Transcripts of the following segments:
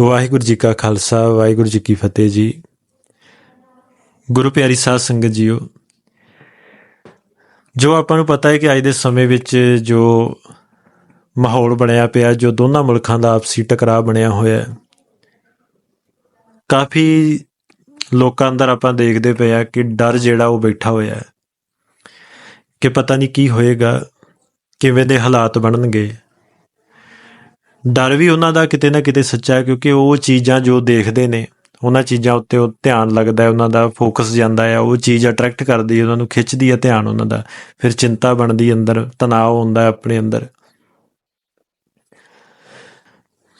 ਵਾਹਿਗੁਰੂ ਜੀ ਕਾ ਖਾਲਸਾ, ਵਾਹਿਗੁਰੂ ਜੀ ਕੀ ਫਤਿਹ ਜੀ। ਗੁਰੂ ਪਿਆਰੀ ਸਾਧ ਸੰਗਤ ਜੀਓ, ਜੋ ਆਪਾਂ ਨੂੰ ਪਤਾ ਹੈ ਕਿ ਅੱਜ ਦੇ ਸਮੇਂ ਵਿੱਚ ਜੋ ਮਾਹੌਲ ਬਣਿਆ ਪਿਆ, ਜੋ ਦੋਨਾਂ ਮੁਲਕਾਂ ਦਾ ਆਪਸੀ ਟਕਰਾਅ ਬਣਿਆ ਹੋਇਆ ਹੈ, ਕਾਫੀ ਲੋਕਾਂ ਅੰਦਰ ਆਪਾਂ ਦੇਖਦੇ ਪਏ ਆ ਕਿ ਡਰ ਜਿਹੜਾ ਉਹ ਬੈਠਾ ਹੋਇਆ ਹੈ, ਕਿ ਪਤਾ ਨਹੀਂ ਕੀ ਹੋਏਗਾ, ਕਿਵੇਂ ਦੇ ਹਾਲਾਤ ਬਣਨਗੇ। ਡਰ ਵੀ ਉਹਨਾਂ ਦਾ ਕਿਤੇ ਨਾ ਕਿਤੇ ਸੱਚਾ ਹੈ, ਕਿਉਂਕਿ ਉਹ ਚੀਜ਼ਾਂ ਜੋ ਦੇਖਦੇ ਨੇ, ਉਹਨਾਂ ਚੀਜ਼ਾਂ ਉੱਤੇ ਉਹ ਧਿਆਨ ਲੱਗਦਾ ਹੈ, ਉਹਨਾਂ ਦਾ ਫੋਕਸ ਜਾਂਦਾ ਹੈ, ਉਹ ਚੀਜ਼ ਅਟਰੈਕਟ ਕਰਦੀ ਹੈ, ਉਹਨਾਂ ਨੂੰ ਖਿੱਚਦੀ ਹੈ ਧਿਆਨ ਉਹਨਾਂ ਦਾ, ਫਿਰ ਚਿੰਤਾ ਬਣਦੀ ਅੰਦਰ, ਤਣਾਅ ਹੁੰਦਾ ਆਪਣੇ ਅੰਦਰ।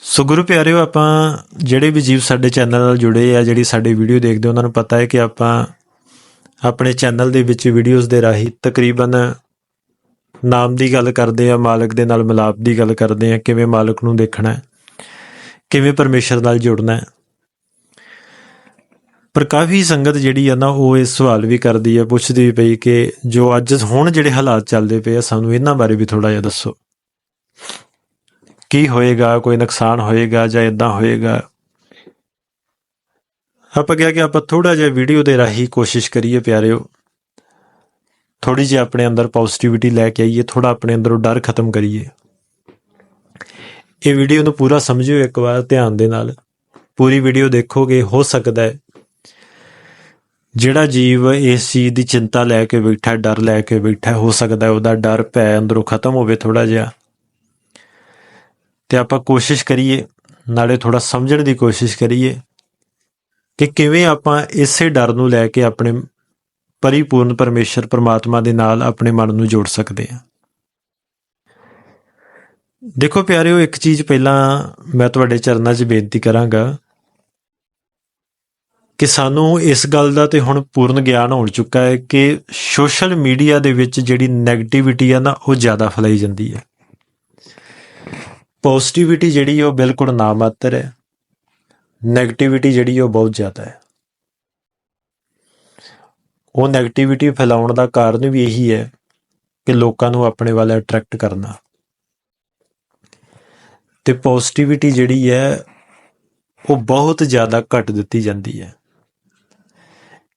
ਸੋ ਗੁਰੂ ਪਿਆਰਿਓ, ਆਪਾਂ ਜਿਹੜੇ ਵੀ ਜੀਵ ਸਾਡੇ ਚੈਨਲ ਨਾਲ ਜੁੜੇ ਆ, ਜਿਹੜੀ ਸਾਡੀ ਵੀਡੀਓ ਦੇਖਦੇ ਉਹਨਾਂ ਨੂੰ ਪਤਾ ਹੈ ਕਿ ਆਪਾਂ ਆਪਣੇ ਚੈਨਲ ਦੇ ਵਿੱਚ ਵੀਡੀਓਜ਼ ਦੇ ਰਾਹੀਂ ਤਕਰੀਬਨ ਨਾਮ ਦੀ ਗੱਲ ਕਰਦੇ ਆ ਮਾਲਕ ਦੇ ਨਾਲ ਮਿਲਾਪ ਦੀ ਗੱਲ ਕਰਦੇ ਆ ਕਿਵੇਂ ਮਾਲਕ ਨੂੰ ਦੇਖਣਾ ਹੈ, ਕਿਵੇਂ ਪਰਮੇਸ਼ਰ ਨਾਲ ਜੁੜਨਾ ਹੈ। ਪਰ ਕਾਫੀ ਸੰਗਤ ਜਿਹੜੀ ਆ ਨਾ, ਉਹ ਇਹ ਸਵਾਲ ਵੀ ਕਰਦੀ ਆ, ਪੁੱਛਦੀ ਵੀ ਪਈ ਕਿ ਜੋ ਅੱਜ ਹੁਣ ਜਿਹੜੇ ਹਾਲਾਤ ਚੱਲਦੇ ਪਏ ਆ, ਸਾਨੂੰ ਇਹਨਾਂ ਬਾਰੇ ਵੀ ਥੋੜਾ ਜਿਹਾ ਦੱਸੋ। ਕੀ ਹੋਏਗਾ, ਕੋਈ ਨੁਕਸਾਨ ਹੋਏਗਾ ਜਾਂ ਇਦਾਂ ਹੋਏਗਾ? ਆਪਾਂ ਕਿਹਾ ਕਿ ਆਪਾਂ ਥੋੜਾ ਜਿਹਾ ਵੀਡੀਓ ਦੇ ਰਾਹੀਂ ਕੋਸ਼ਿਸ਼ ਕਰੀਏ ਪਿਆਰਿਓ। ਥੋੜੀ ਜਿਹੀ ਆਪਣੇ ਅੰਦਰ ਪੋਜ਼ਿਟਿਵਿਟੀ ਲੈ ਕੇ ਆਈਏ ਥੋੜਾ ਆਪਣੇ ਅੰਦਰੋਂ ਡਰ ਖਤਮ ਕਰੀਏ। ਇਹ ਵੀਡੀਓ ਨੂੰ ਪੂਰਾ ਸਮਝਿਓ ਇੱਕ ਵਾਰ ਧਿਆਨ ਦੇ ਨਾਲ। ਪੂਰੀ ਵੀਡੀਓ ਦੇਖੋਗੇ, ਹੋ ਸਕਦਾ ਹੈ। ਜਿਹੜਾ ਜੀਵ ਇਸ ਚੀਜ਼ ਦੀ ਚਿੰਤਾ ਲੈ ਕੇ ਬੈਠਾ, ਡਰ ਲੈ ਕੇ ਬੈਠਾ, ਹੋ ਸਕਦਾ ਉਹਦਾ ਡਰ ਭੈ ਅੰਦਰੋਂ ਖਤਮ ਹੋਵੇ ਥੋੜਾ ਜਿਹਾ। ਤੇ ਆਪਾਂ ਕੋਸ਼ਿਸ਼ ਕਰੀਏ, ਨਾਲੇ ਥੋੜਾ ਸਮਝਣ ਦੀ ਕੋਸ਼ਿਸ਼ ਕਰੀਏ ਕਿ ਕਿਵੇਂ ਆਪਾਂ ਇਸੇ ਡਰ ਨੂੰ ਲੈ ਕੇ ਆਪਣੇ ਪਰਿਪੂਰਨ ਪਰਮੇਸ਼ਰ ਪਰਮਾਤਮਾ ਦੇ ਨਾਲ ਆਪਣੇ ਮਨ ਨੂੰ ਜੋੜ ਸਕਦੇ ਹਾਂ। ਦੇਖੋ ਪਿਆਰਿਓ, ਇੱਕ ਚੀਜ਼ ਪਹਿਲਾਂ ਮੈਂ ਤੁਹਾਡੇ ਚਰਨਾਂ 'ਚ ਬੇਨਤੀ ਕਰਾਂਗਾ ਕਿ ਸਾਨੂੰ ਇਸ ਗੱਲ ਦਾ ਤੇ ਹੁਣ ਪੂਰਨ ਗਿਆਨ ਹੋ ਚੁੱਕਾ ਹੈ ਕਿ ਸੋਸ਼ਲ ਮੀਡੀਆ ਦੇ ਵਿੱਚ ਜਿਹੜੀ 네ਗੇਟਿਵਿਟੀ ਆ ਨਾ, ਉਹ ਜ਼ਿਆਦਾ ਫੈਲਾਈ ਜਾਂਦੀ ਹੈ। ਪੋਜ਼ਿਟਿਵਿਟੀ ਜਿਹੜੀ ਉਹ ਬਿਲਕੁਲ ਨਾਮਾਤਰ ਹੈ। 네ਗੇਟਿਵਿਟੀ ਜਿਹੜੀ ਉਹ ਬਹੁਤ ਜ਼ਿਆਦਾ ਹੈ। ਉਹ 네ਗੇਟਿਵਿਟੀ ਫੈਲਾਉਣ ਦਾ ਕਾਰਨ ਵੀ ਇਹੀ ਹੈ ਕਿ ਲੋਕਾਂ ਨੂੰ ਆਪਣੇ ਵੱਲ ਅਟਰੈਕਟ ਕਰਨਾ। ਤੇ ਪੋਜ਼ਿਟਿਵਿਟੀ ਜਿਹੜੀ ਹੈ, ਉਹ ਬਹੁਤ ਜ਼ਿਆਦਾ ਘੱਟ ਦਿੱਤੀ ਜਾਂਦੀ ਹੈ।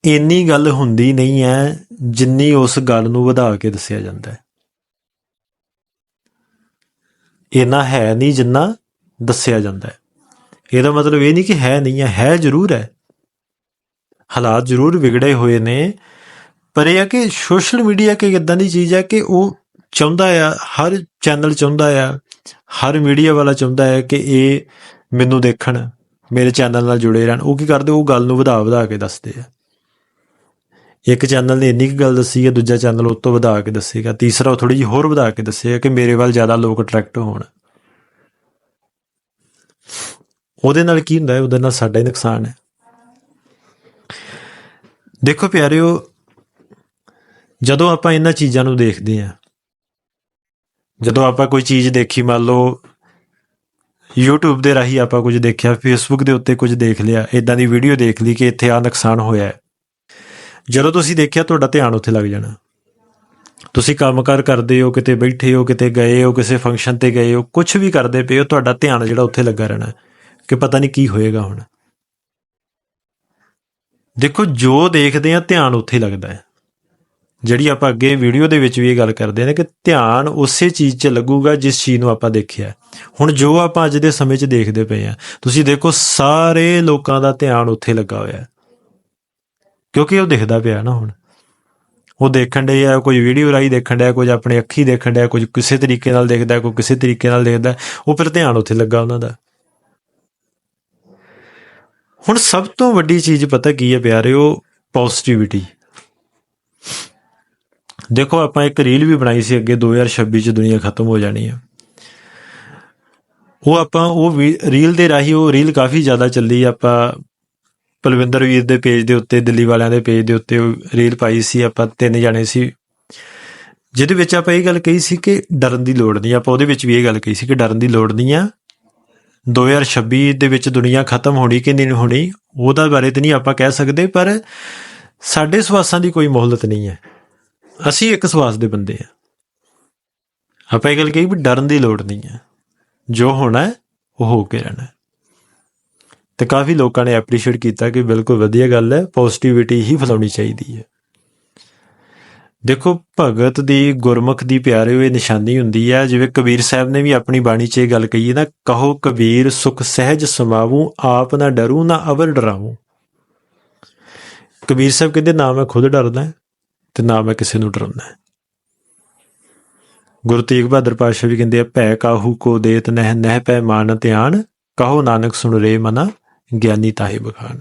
ਇੰਨੀ ਗੱਲ ਹੁੰਦੀ ਨਹੀਂ ਹੈ ਜਿੰਨੀ ਉਸ ਗੱਲ ਨੂੰ ਵਧਾ ਕੇ ਦੱਸਿਆ ਜਾਂਦਾ ਹੈ। ਇੰਨਾ ਹੈ ਨਹੀਂ ਜਿੰਨਾ ਦੱਸਿਆ ਜਾਂਦਾ ਹੈ। ਇਹਦਾ ਮਤਲਬ ਇਹ ਨਹੀਂ ਕਿ ਹੈ ਨਹੀਂ ਹੈ ਹੈ ਜ਼ਰੂਰ ਹੈ। ਹਾਲਾਤ ਜ਼ਰੂਰ ਵਿਗੜੇ ਹੋਏ ਨੇ ਪਰ ਇਹ ਆ ਕਿ ਸੋਸ਼ਲ ਮੀਡੀਆ ਕਿ ਇਦਾਂ ਦੀ ਚੀਜ਼ ਆ ਕਿ ਉਹ ਚਾਹੁੰਦਾ ਆ, ਹਰ ਚੈਨਲ ਚਾਹੁੰਦਾ ਆ, ਹਰ ਮੀਡੀਆ ਵਾਲਾ ਚਾਹੁੰਦਾ ਹੈ ਕਿ ਇਹ ਮੈਨੂੰ ਦੇਖਣ, ਮੇਰੇ ਚੈਨਲ ਨਾਲ ਜੁੜੇ ਰਹਿਣ। ਉਹ ਕੀ ਕਰਦੇ? ਉਹ ਗੱਲ ਨੂੰ ਵਧਾ ਵਧਾ ਕੇ ਦੱਸਦੇ ਆ। ਇੱਕ ਚੈਨਲ ਨੇ ਇੰਨੀ ਕੁ ਗੱਲ ਦੱਸੀ ਹੈ ਦੂਜਾ ਚੈਨਲ ਉਸ ਤੋਂ ਵਧਾ ਕੇ ਦੱਸੇਗਾ। ਤੀਸਰਾ ਉਹ ਥੋੜੀ ਜਿਹੀ ਹੋਰ ਵਧਾ ਕੇ ਦੱਸੇਗਾ ਕਿ ਮੇਰੇ ਵੱਲ ਜ਼ਿਆਦਾ ਲੋਕ ਅਟਰੈਕਟ ਹੋਣ। ਉਹਦੇ ਨਾਲ ਕੀ ਹੁੰਦਾ? ਹੈ ਉਹਦੇ ਨਾਲ ਸਾਡਾ ਹੀ ਨੁਕਸਾਨ ਹੈ। ਦੇਖੋ ਪਿਆਰਿਓ ਜਦੋਂ ਆਪਾਂ ਇਹਨਾਂ ਚੀਜ਼ਾਂ ਨੂੰ ਦੇਖਦੇ ਹਾਂ, ਜਦੋਂ ਆਪਾਂ ਕੋਈ ਚੀਜ਼ ਦੇਖੀ, ਮੰਨ ਲਓ YouTube ਦੇ ਰਾਹੀਂ ਆਪਾਂ ਕੁਝ ਦੇਖਿਆ, Facebook ਦੇ ਉੱਤੇ ਕੁਝ ਦੇਖ ਲਿਆ ਇਦਾਂ ਦੀ ਵੀਡੀਓ ਦੇਖ ਲਈ ਕਿ ਇੱਥੇ ਆ ਨੁਕਸਾਨ ਹੋਇਆ ਜਦੋਂ ਤੁਸੀਂ ਦੇਖਿਆ, ਤੁਹਾਡਾ ਧਿਆਨ ਉੱਥੇ ਲੱਗ ਜਾਣਾ। ਤੁਸੀਂ ਕੰਮਕਾਰ ਕਰਦੇ ਹੋ, ਕਿਤੇ ਬੈਠੇ ਹੋ, ਕਿਤੇ ਗਏ ਹੋ, ਕਿਸੇ ਫੰਕਸ਼ਨ ਤੇ ਗਏ ਹੋ ਕੁਝ ਵੀ ਕਰਦੇ ਪਏ ਹੋ, ਤੁਹਾਡਾ ਧਿਆਨ ਜਿਹੜਾ ਉੱਥੇ ਲੱਗਾ ਰਹਿਣਾ ਕਿ ਪਤਾ ਨਹੀਂ ਕੀ ਹੋਏਗਾ ਹੁਣ। ਦੇਖੋ, ਜੋ ਦੇਖਦੇ ਆ ਧਿਆਨ ਉੱਥੇ ਲੱਗਦਾ ਹੈ। ਜਿਹੜੀ ਆਪਾਂ ਅੱਗੇ ਵੀਡੀਓ ਦੇ ਵਿੱਚ ਵੀ ਇਹ ਗੱਲ ਕਰਦੇ ਨੇ ਕਿ ਧਿਆਨ ਉਸੇ ਚੀਜ਼ 'ਚ ਲੱਗੂਗਾ ਜਿਸ ਚੀਜ਼ ਨੂੰ ਆਪਾਂ ਦੇਖਿਆ ਹੁਣ ਜੋ ਆਪਾਂ ਅੱਜ ਦੇ ਸਮੇਂ 'ਚ ਦੇਖਦੇ ਪਏ ਆ ਤੁਸੀਂ ਦੇਖੋ ਸਾਰੇ ਲੋਕਾਂ ਦਾ ਧਿਆਨ ਉੱਥੇ ਲੱਗਾ ਹੋਇਆ ਕਿਉਂਕਿ ਉਹ ਦਿਖਦਾ ਪਿਆ ਨਾ ਹੁਣ। ਉਹ ਦੇਖਣ ਦੇ ਆ ਕੋਈ ਵੀਡੀਓ ਰਾਈ ਦੇਖਣ ਡਿਆ, ਕੁਝ ਆਪਣੇ ਅੱਖੀ ਦੇਖਣ ਡਿਆ, ਕੁਝ ਕਿਸੇ ਤਰੀਕੇ ਨਾਲ ਦੇਖਦਾ, ਕੋਈ ਕਿਸੇ ਤਰੀਕੇ ਨਾਲ ਦੇਖਦਾ, ਉਹ ਫਿਰ ਧਿਆਨ ਉੱਥੇ ਲੱਗਾ ਉਹਨਾਂ ਦਾ। ਹੁਣ ਸਭ ਤੋਂ ਵੱਡੀ ਚੀਜ਼ ਪਤਾ ਕੀ ਹੈ ਪਿਆਰਿਓ? ਪੋਜ਼ਿਟਿਵਿਟੀ ਦੇਖੋ, ਆਪਾਂ ਇੱਕ ਰੀਲ ਵੀ ਬਣਾਈ ਸੀ ਅੱਗੇ 2026 ਚ ਦੁਨੀਆ ਖਤਮ ਹੋ ਜਾਣੀ ਹੈ ਉਹ ਆਪਾਂ, ਉਹ ਰੀਲ ਦੇ ਰਾਹੀਂ ਉਹ ਰੀਲ ਕਾਫੀ ਜ਼ਿਆਦਾ ਚੱਲੀ। ਆਪਾਂ ਪਲਵਿੰਦਰ ਵੀਰ ਦੇ ਪੇਜ ਦੇ ਉੱਤੇ, ਦਿੱਲੀ ਵਾਲਿਆਂ ਦੇ ਪੇਜ ਦੇ ਉੱਤੇ ਰੀਲ ਪਾਈ ਸੀ। ਆਪਾਂ ਤਿੰਨ ਜਾਣੇ ਸੀ। ਜਿਹਦੇ ਵਿੱਚ ਆਪਾਂ ਇਹ ਗੱਲ ਕਹੀ ਸੀ ਕਿ ਡਰਨ ਦੀ ਲੋੜ ਨਹੀਂ ਆਪਾਂ ਉਹਦੇ ਵਿੱਚ ਵੀ ਇਹ ਗੱਲ ਕਹੀ ਸੀ ਕਿ ਡਰਨ ਦੀ ਲੋੜ ਨਹੀਂ ਆ। 2026 ਦੇ ਵਿੱਚ ਦੁਨੀਆ ਖਤਮ ਹੋਣੀ ਕਿ ਨਹੀਂ ਹੋਣੀ, ਉਹਦਾ ਬਾਰੇ ਤੇ ਨਹੀਂ ਆਪਾਂ ਕਹਿ ਸਕਦੇ, ਪਰ ਸਾਡੇ ਸਵਾਸਾਂ ਦੀ ਕੋਈ ਮੋਹਲਤ ਨਹੀਂ ਹੈ। ਅਸੀਂ ਇੱਕ ਸਵਾਸ ਦੇ ਬੰਦੇ ਆ। ਆਪਾਂ ਇਹ ਗੱਲ ਕਹੀ ਵੀ ਡਰਨ ਦੀ ਲੋੜ ਨਹੀਂ ਹੈ। ਜੋ ਹੋਣਾ ਹੈ, ਉਹ ਹੋ ਕੇ ਰਹਿਣਾ ਹੈ। ਤੇ ਕਾਫੀ ਲੋਕਾਂ ਨੇ ਐਪਰੀਸ਼ੀਏਟ ਕੀਤਾ ਕਿ ਬਿਲਕੁਲ ਵਧੀਆ ਗੱਲ ਹੈ ਪੋਜ਼ਿਟਿਵਿਟੀ ਹੀ ਫੈਲਾਉਣੀ ਚਾਹੀਦੀ ਹੈ। ਦੇਖੋ, ਭਗਤ ਦੀ ਗੁਰਮੁਖ ਦੀ ਪਿਆਰੇ ਹੋਏ ਨਿਸ਼ਾਨੀ ਹੁੰਦੀ ਹੈ, ਜਿਵੇਂ ਕਬੀਰ ਸਾਹਿਬ ਨੇ ਵੀ ਆਪਣੀ ਬਾਣੀ 'ਚ ਇਹ ਗੱਲ ਕਹੀ ਹੈ ਨਾ, ਕਹੋ ਕਬੀਰ, ਸੁਖ ਸਹਿਜ ਸਮਾਵੂ, ਆਪ ਨਾ ਡਰੂ, ਨਾ ਅਵਰ ਡਰਾਵੂ। ਕਬੀਰ ਸਾਹਿਬ ਕਹਿੰਦੇ, ਨਾ ਮੈਂ ਖੁਦ ਡਰਦਾ। ਤੇ ਨਾ ਮੈਂ ਕਿਸੇ ਨੂੰ ਡਰਾਉਂਦਾ। ਗੁਰੂ ਤੇਗ ਬਹਾਦਰ ਪਾਤਸ਼ਾਹ ਵੀ ਕਹਿੰਦੇ ਆ, ਭੈ ਕਾਹੂ ਕੋ ਦੇਤ ਨਹਿ ਨਹਿ ਪੈ ਮਾਨ ਧਿਆਨ, ਕਹੋ ਨਾਨਕ ਸੁਣ ਰੇ ਮਨਾ, ਗਿਆਨੀ ਤਾਹੇ ਬਖਾਨ।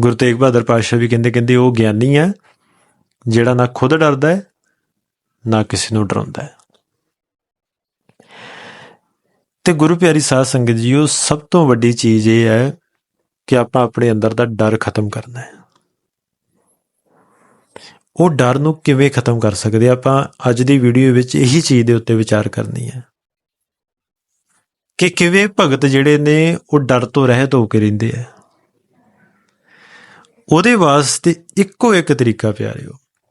ਗੁਰੂ ਤੇਗ ਬਹਾਦਰ ਪਾਤਸ਼ਾਹ ਵੀ ਕਹਿੰਦੇ ਕਹਿੰਦੇ ਉਹ ਗਿਆਨੀ ਹੈ ਜਿਹੜਾ ਨਾ ਖੁਦ ਡਰਦਾ ਹੈ, ਨਾ ਕਿਸੇ ਨੂੰ ਡਰਾਉਂਦਾ ਹੈ। ਤੇ ਗੁਰੂ ਪਿਆਰੀ ਸਾਧ ਸੰਗਤ ਜੀਓ, ਸਭ ਤੋਂ ਵੱਡੀ ਚੀਜ਼ ਇਹ ਹੈ ਕਿ ਆਪਾਂ ਆਪਣੇ ਅੰਦਰ ਦਾ ਡਰ ਖਤਮ ਕਰਨਾ ਹੈ। ਉਹ ਡਰ ਨੂੰ ਕਿਵੇਂ ਖਤਮ ਕਰ ਸਕਦੇ ਆਪਾਂ ਅੱਜ ਦੀ ਵੀਡੀਓ ਵਿੱਚ ਇਹੀ ਚੀਜ਼ ਦੇ ਉੱਤੇ ਵਿਚਾਰ ਕਰਨੀ ਹੈ। ਕਿ ਕਿਵੇਂ ਭਗਤ ਜਿਹੜੇ ਨੇ ਉਹ ਡਰ ਤੋਂ ਰਹਿਤ ਹੋ ਕੇ ਰਹਿੰਦੇ ਆ। ਉਹਦੇ ਵਾਸਤੇ ਇੱਕੋ ਇੱਕ ਤਰੀਕਾ ਪਿਆਰਿਓ।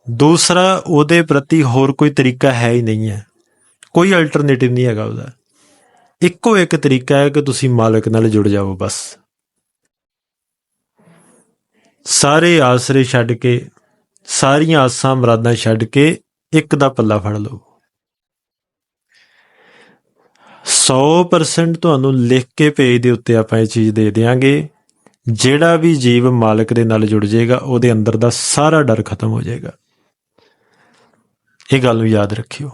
ਦੂਸਰਾ, ਉਹਦੇ ਪ੍ਰਤੀ ਹੋਰ ਕੋਈ ਤਰੀਕਾ ਹੈ ਹੀ ਨਹੀਂ ਹੈ। ਕੋਈ ਅਲਟਰਨੇਟਿਵ ਨਹੀਂ ਹੈਗਾ ਉਹਦਾ। ਇੱਕੋ ਇੱਕ ਤਰੀਕਾ ਹੈ ਕਿ ਤੁਸੀਂ ਮਾਲਕ ਨਾਲ ਜੁੜ ਜਾਓ ਬਸ। ਸਾਰੇ ਆਸਰੇ ਛੱਡ ਕੇ ਸਾਰੀਆਂ ਆਸਾਂ ਮਰਾਦਾਂ ਛੱਡ ਕੇ ਇੱਕ ਦਾ ਪੱਲਾ ਫੜ ਲਓ। 100% ਤੁਹਾਨੂੰ ਲਿਖ ਕੇ ਪੇਜ ਦੇ ਉੱਤੇ ਆਪਾਂ ਇਹ ਚੀਜ਼ ਦੇ ਦੇਵਾਂਗੇ ਜਿਹੜਾ ਵੀ ਜੀਵ ਮਾਲਕ ਦੇ ਨਾਲ ਜੁੜ ਜਾਏਗਾ, ਉਹਦੇ ਅੰਦਰ ਦਾ ਸਾਰਾ ਡਰ ਖਤਮ ਹੋ ਜਾਏਗਾ। ਇਹ ਗੱਲ ਨੂੰ ਯਾਦ ਰੱਖਿਓ।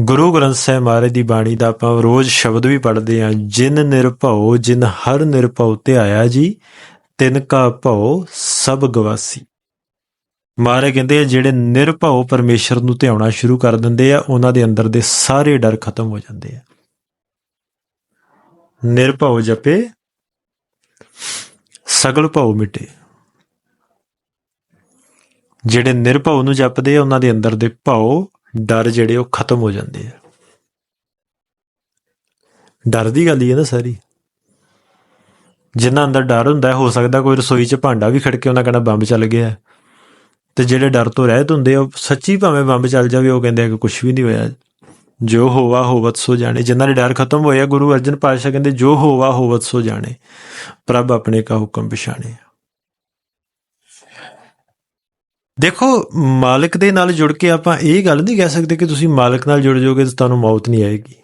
ਗੁਰੂ ਗ੍ਰੰਥ ਸਾਹਿਬ ਮਹਾਰਾਜ ਦੀ ਬਾਣੀ ਦਾ ਆਪਾਂ ਰੋਜ਼ ਸ਼ਬਦ ਵੀ ਪੜ੍ਹਦੇ ਹਾਂ ਜਿਨ ਨਿਰਭਉ, ਜਿਨ ਹਰ ਨਿਰਭਉ ਆਇਆ ਜੀ ਤਿਨ ਕਾ ਭਉ ਸਭ ਗਵਾਸੀ। ਮਹਾਰਾਜ ਕਹਿੰਦੇ ਆ, ਜਿਹੜੇ ਨਿਰਭਉ ਪਰਮੇਸ਼ਰ ਨੂੰ ਧਿਆਉਣਾ ਸ਼ੁਰੂ ਕਰ ਦਿੰਦੇ ਆ, ਉਹਨਾਂ ਦੇ ਅੰਦਰ ਦੇ ਸਾਰੇ ਡਰ ਖਤਮ ਹੋ ਜਾਂਦੇ ਆ। ਨਿਰਭਉ ਜਪੇ, ਸਗਲ ਭਉ ਮਿਟੇ। ਜਿਹੜੇ ਨਿਰਭਉ ਨੂੰ ਜਪਦੇ ਆ, ਉਹਨਾਂ ਦੇ ਅੰਦਰ ਦੇ ਭਉ ਡਰ ਜਿਹੜੇ ਉਹ ਖਤਮ ਹੋ ਜਾਂਦੇ ਆ। ਡਰ ਦੀ ਗੱਲ ਹੀ ਹੈ ਨਾ ਸਾਰੀ। ਜਿਨ੍ਹਾਂ ਅੰਦਰ ਡਰ ਹੁੰਦਾ ਹੋ ਸਕਦਾ ਕੋਈ ਰਸੋਈ 'ਚ ਭਾਂਡਾ ਵੀ ਖੜਕੇ ਉਹਨਾਂ ਕਹਿੰਦਾ ਬੰਬ ਚੱਲ ਗਿਆ ਤੇ ਜਿਹੜੇ ਡਰ ਤੋਂ ਰਹਿਤ ਹੁੰਦੇ ਆ, ਉਹ ਸੱਚੀ ਭਾਵੇਂ ਬੰਬ ਚੱਲ ਜਾਵੇ, ਉਹ ਕਹਿੰਦੇ ਆ ਕਿ ਕੁਝ ਵੀ ਨਹੀਂ ਹੋਇਆ। ਜੋ ਹੋਵਾ, ਹੋਵਤ ਸੋ ਜਾਣੇ। ਜਿਨ੍ਹਾਂ ਦੇ ਡਰ ਖਤਮ ਹੋਇਆ ਗੁਰੂ ਅਰਜਨ ਪਾਤਸ਼ਾਹ ਕਹਿੰਦੇ, ਜੋ ਹੋਵਾ, ਹੋਵਤ ਸੋ ਜਾਣੇ। ਪ੍ਰਭ ਆਪਣੇ ਕਾ ਹੁਕਮ ਪਛਾਣੇ। ਦੇਖੋ, ਮਾਲਕ ਦੇ ਨਾਲ ਜੁੜ ਕੇ ਆਪਾਂ ਇਹ ਗੱਲ ਨਹੀਂ ਕਹਿ ਸਕਦੇ ਕਿ ਤੁਸੀਂ ਮਾਲਕ ਨਾਲ ਜੁੜ ਜਾਓਗੇ ਤਾਂ ਤੁਹਾਨੂੰ ਮੌਤ ਨਹੀਂ ਆਏਗੀ।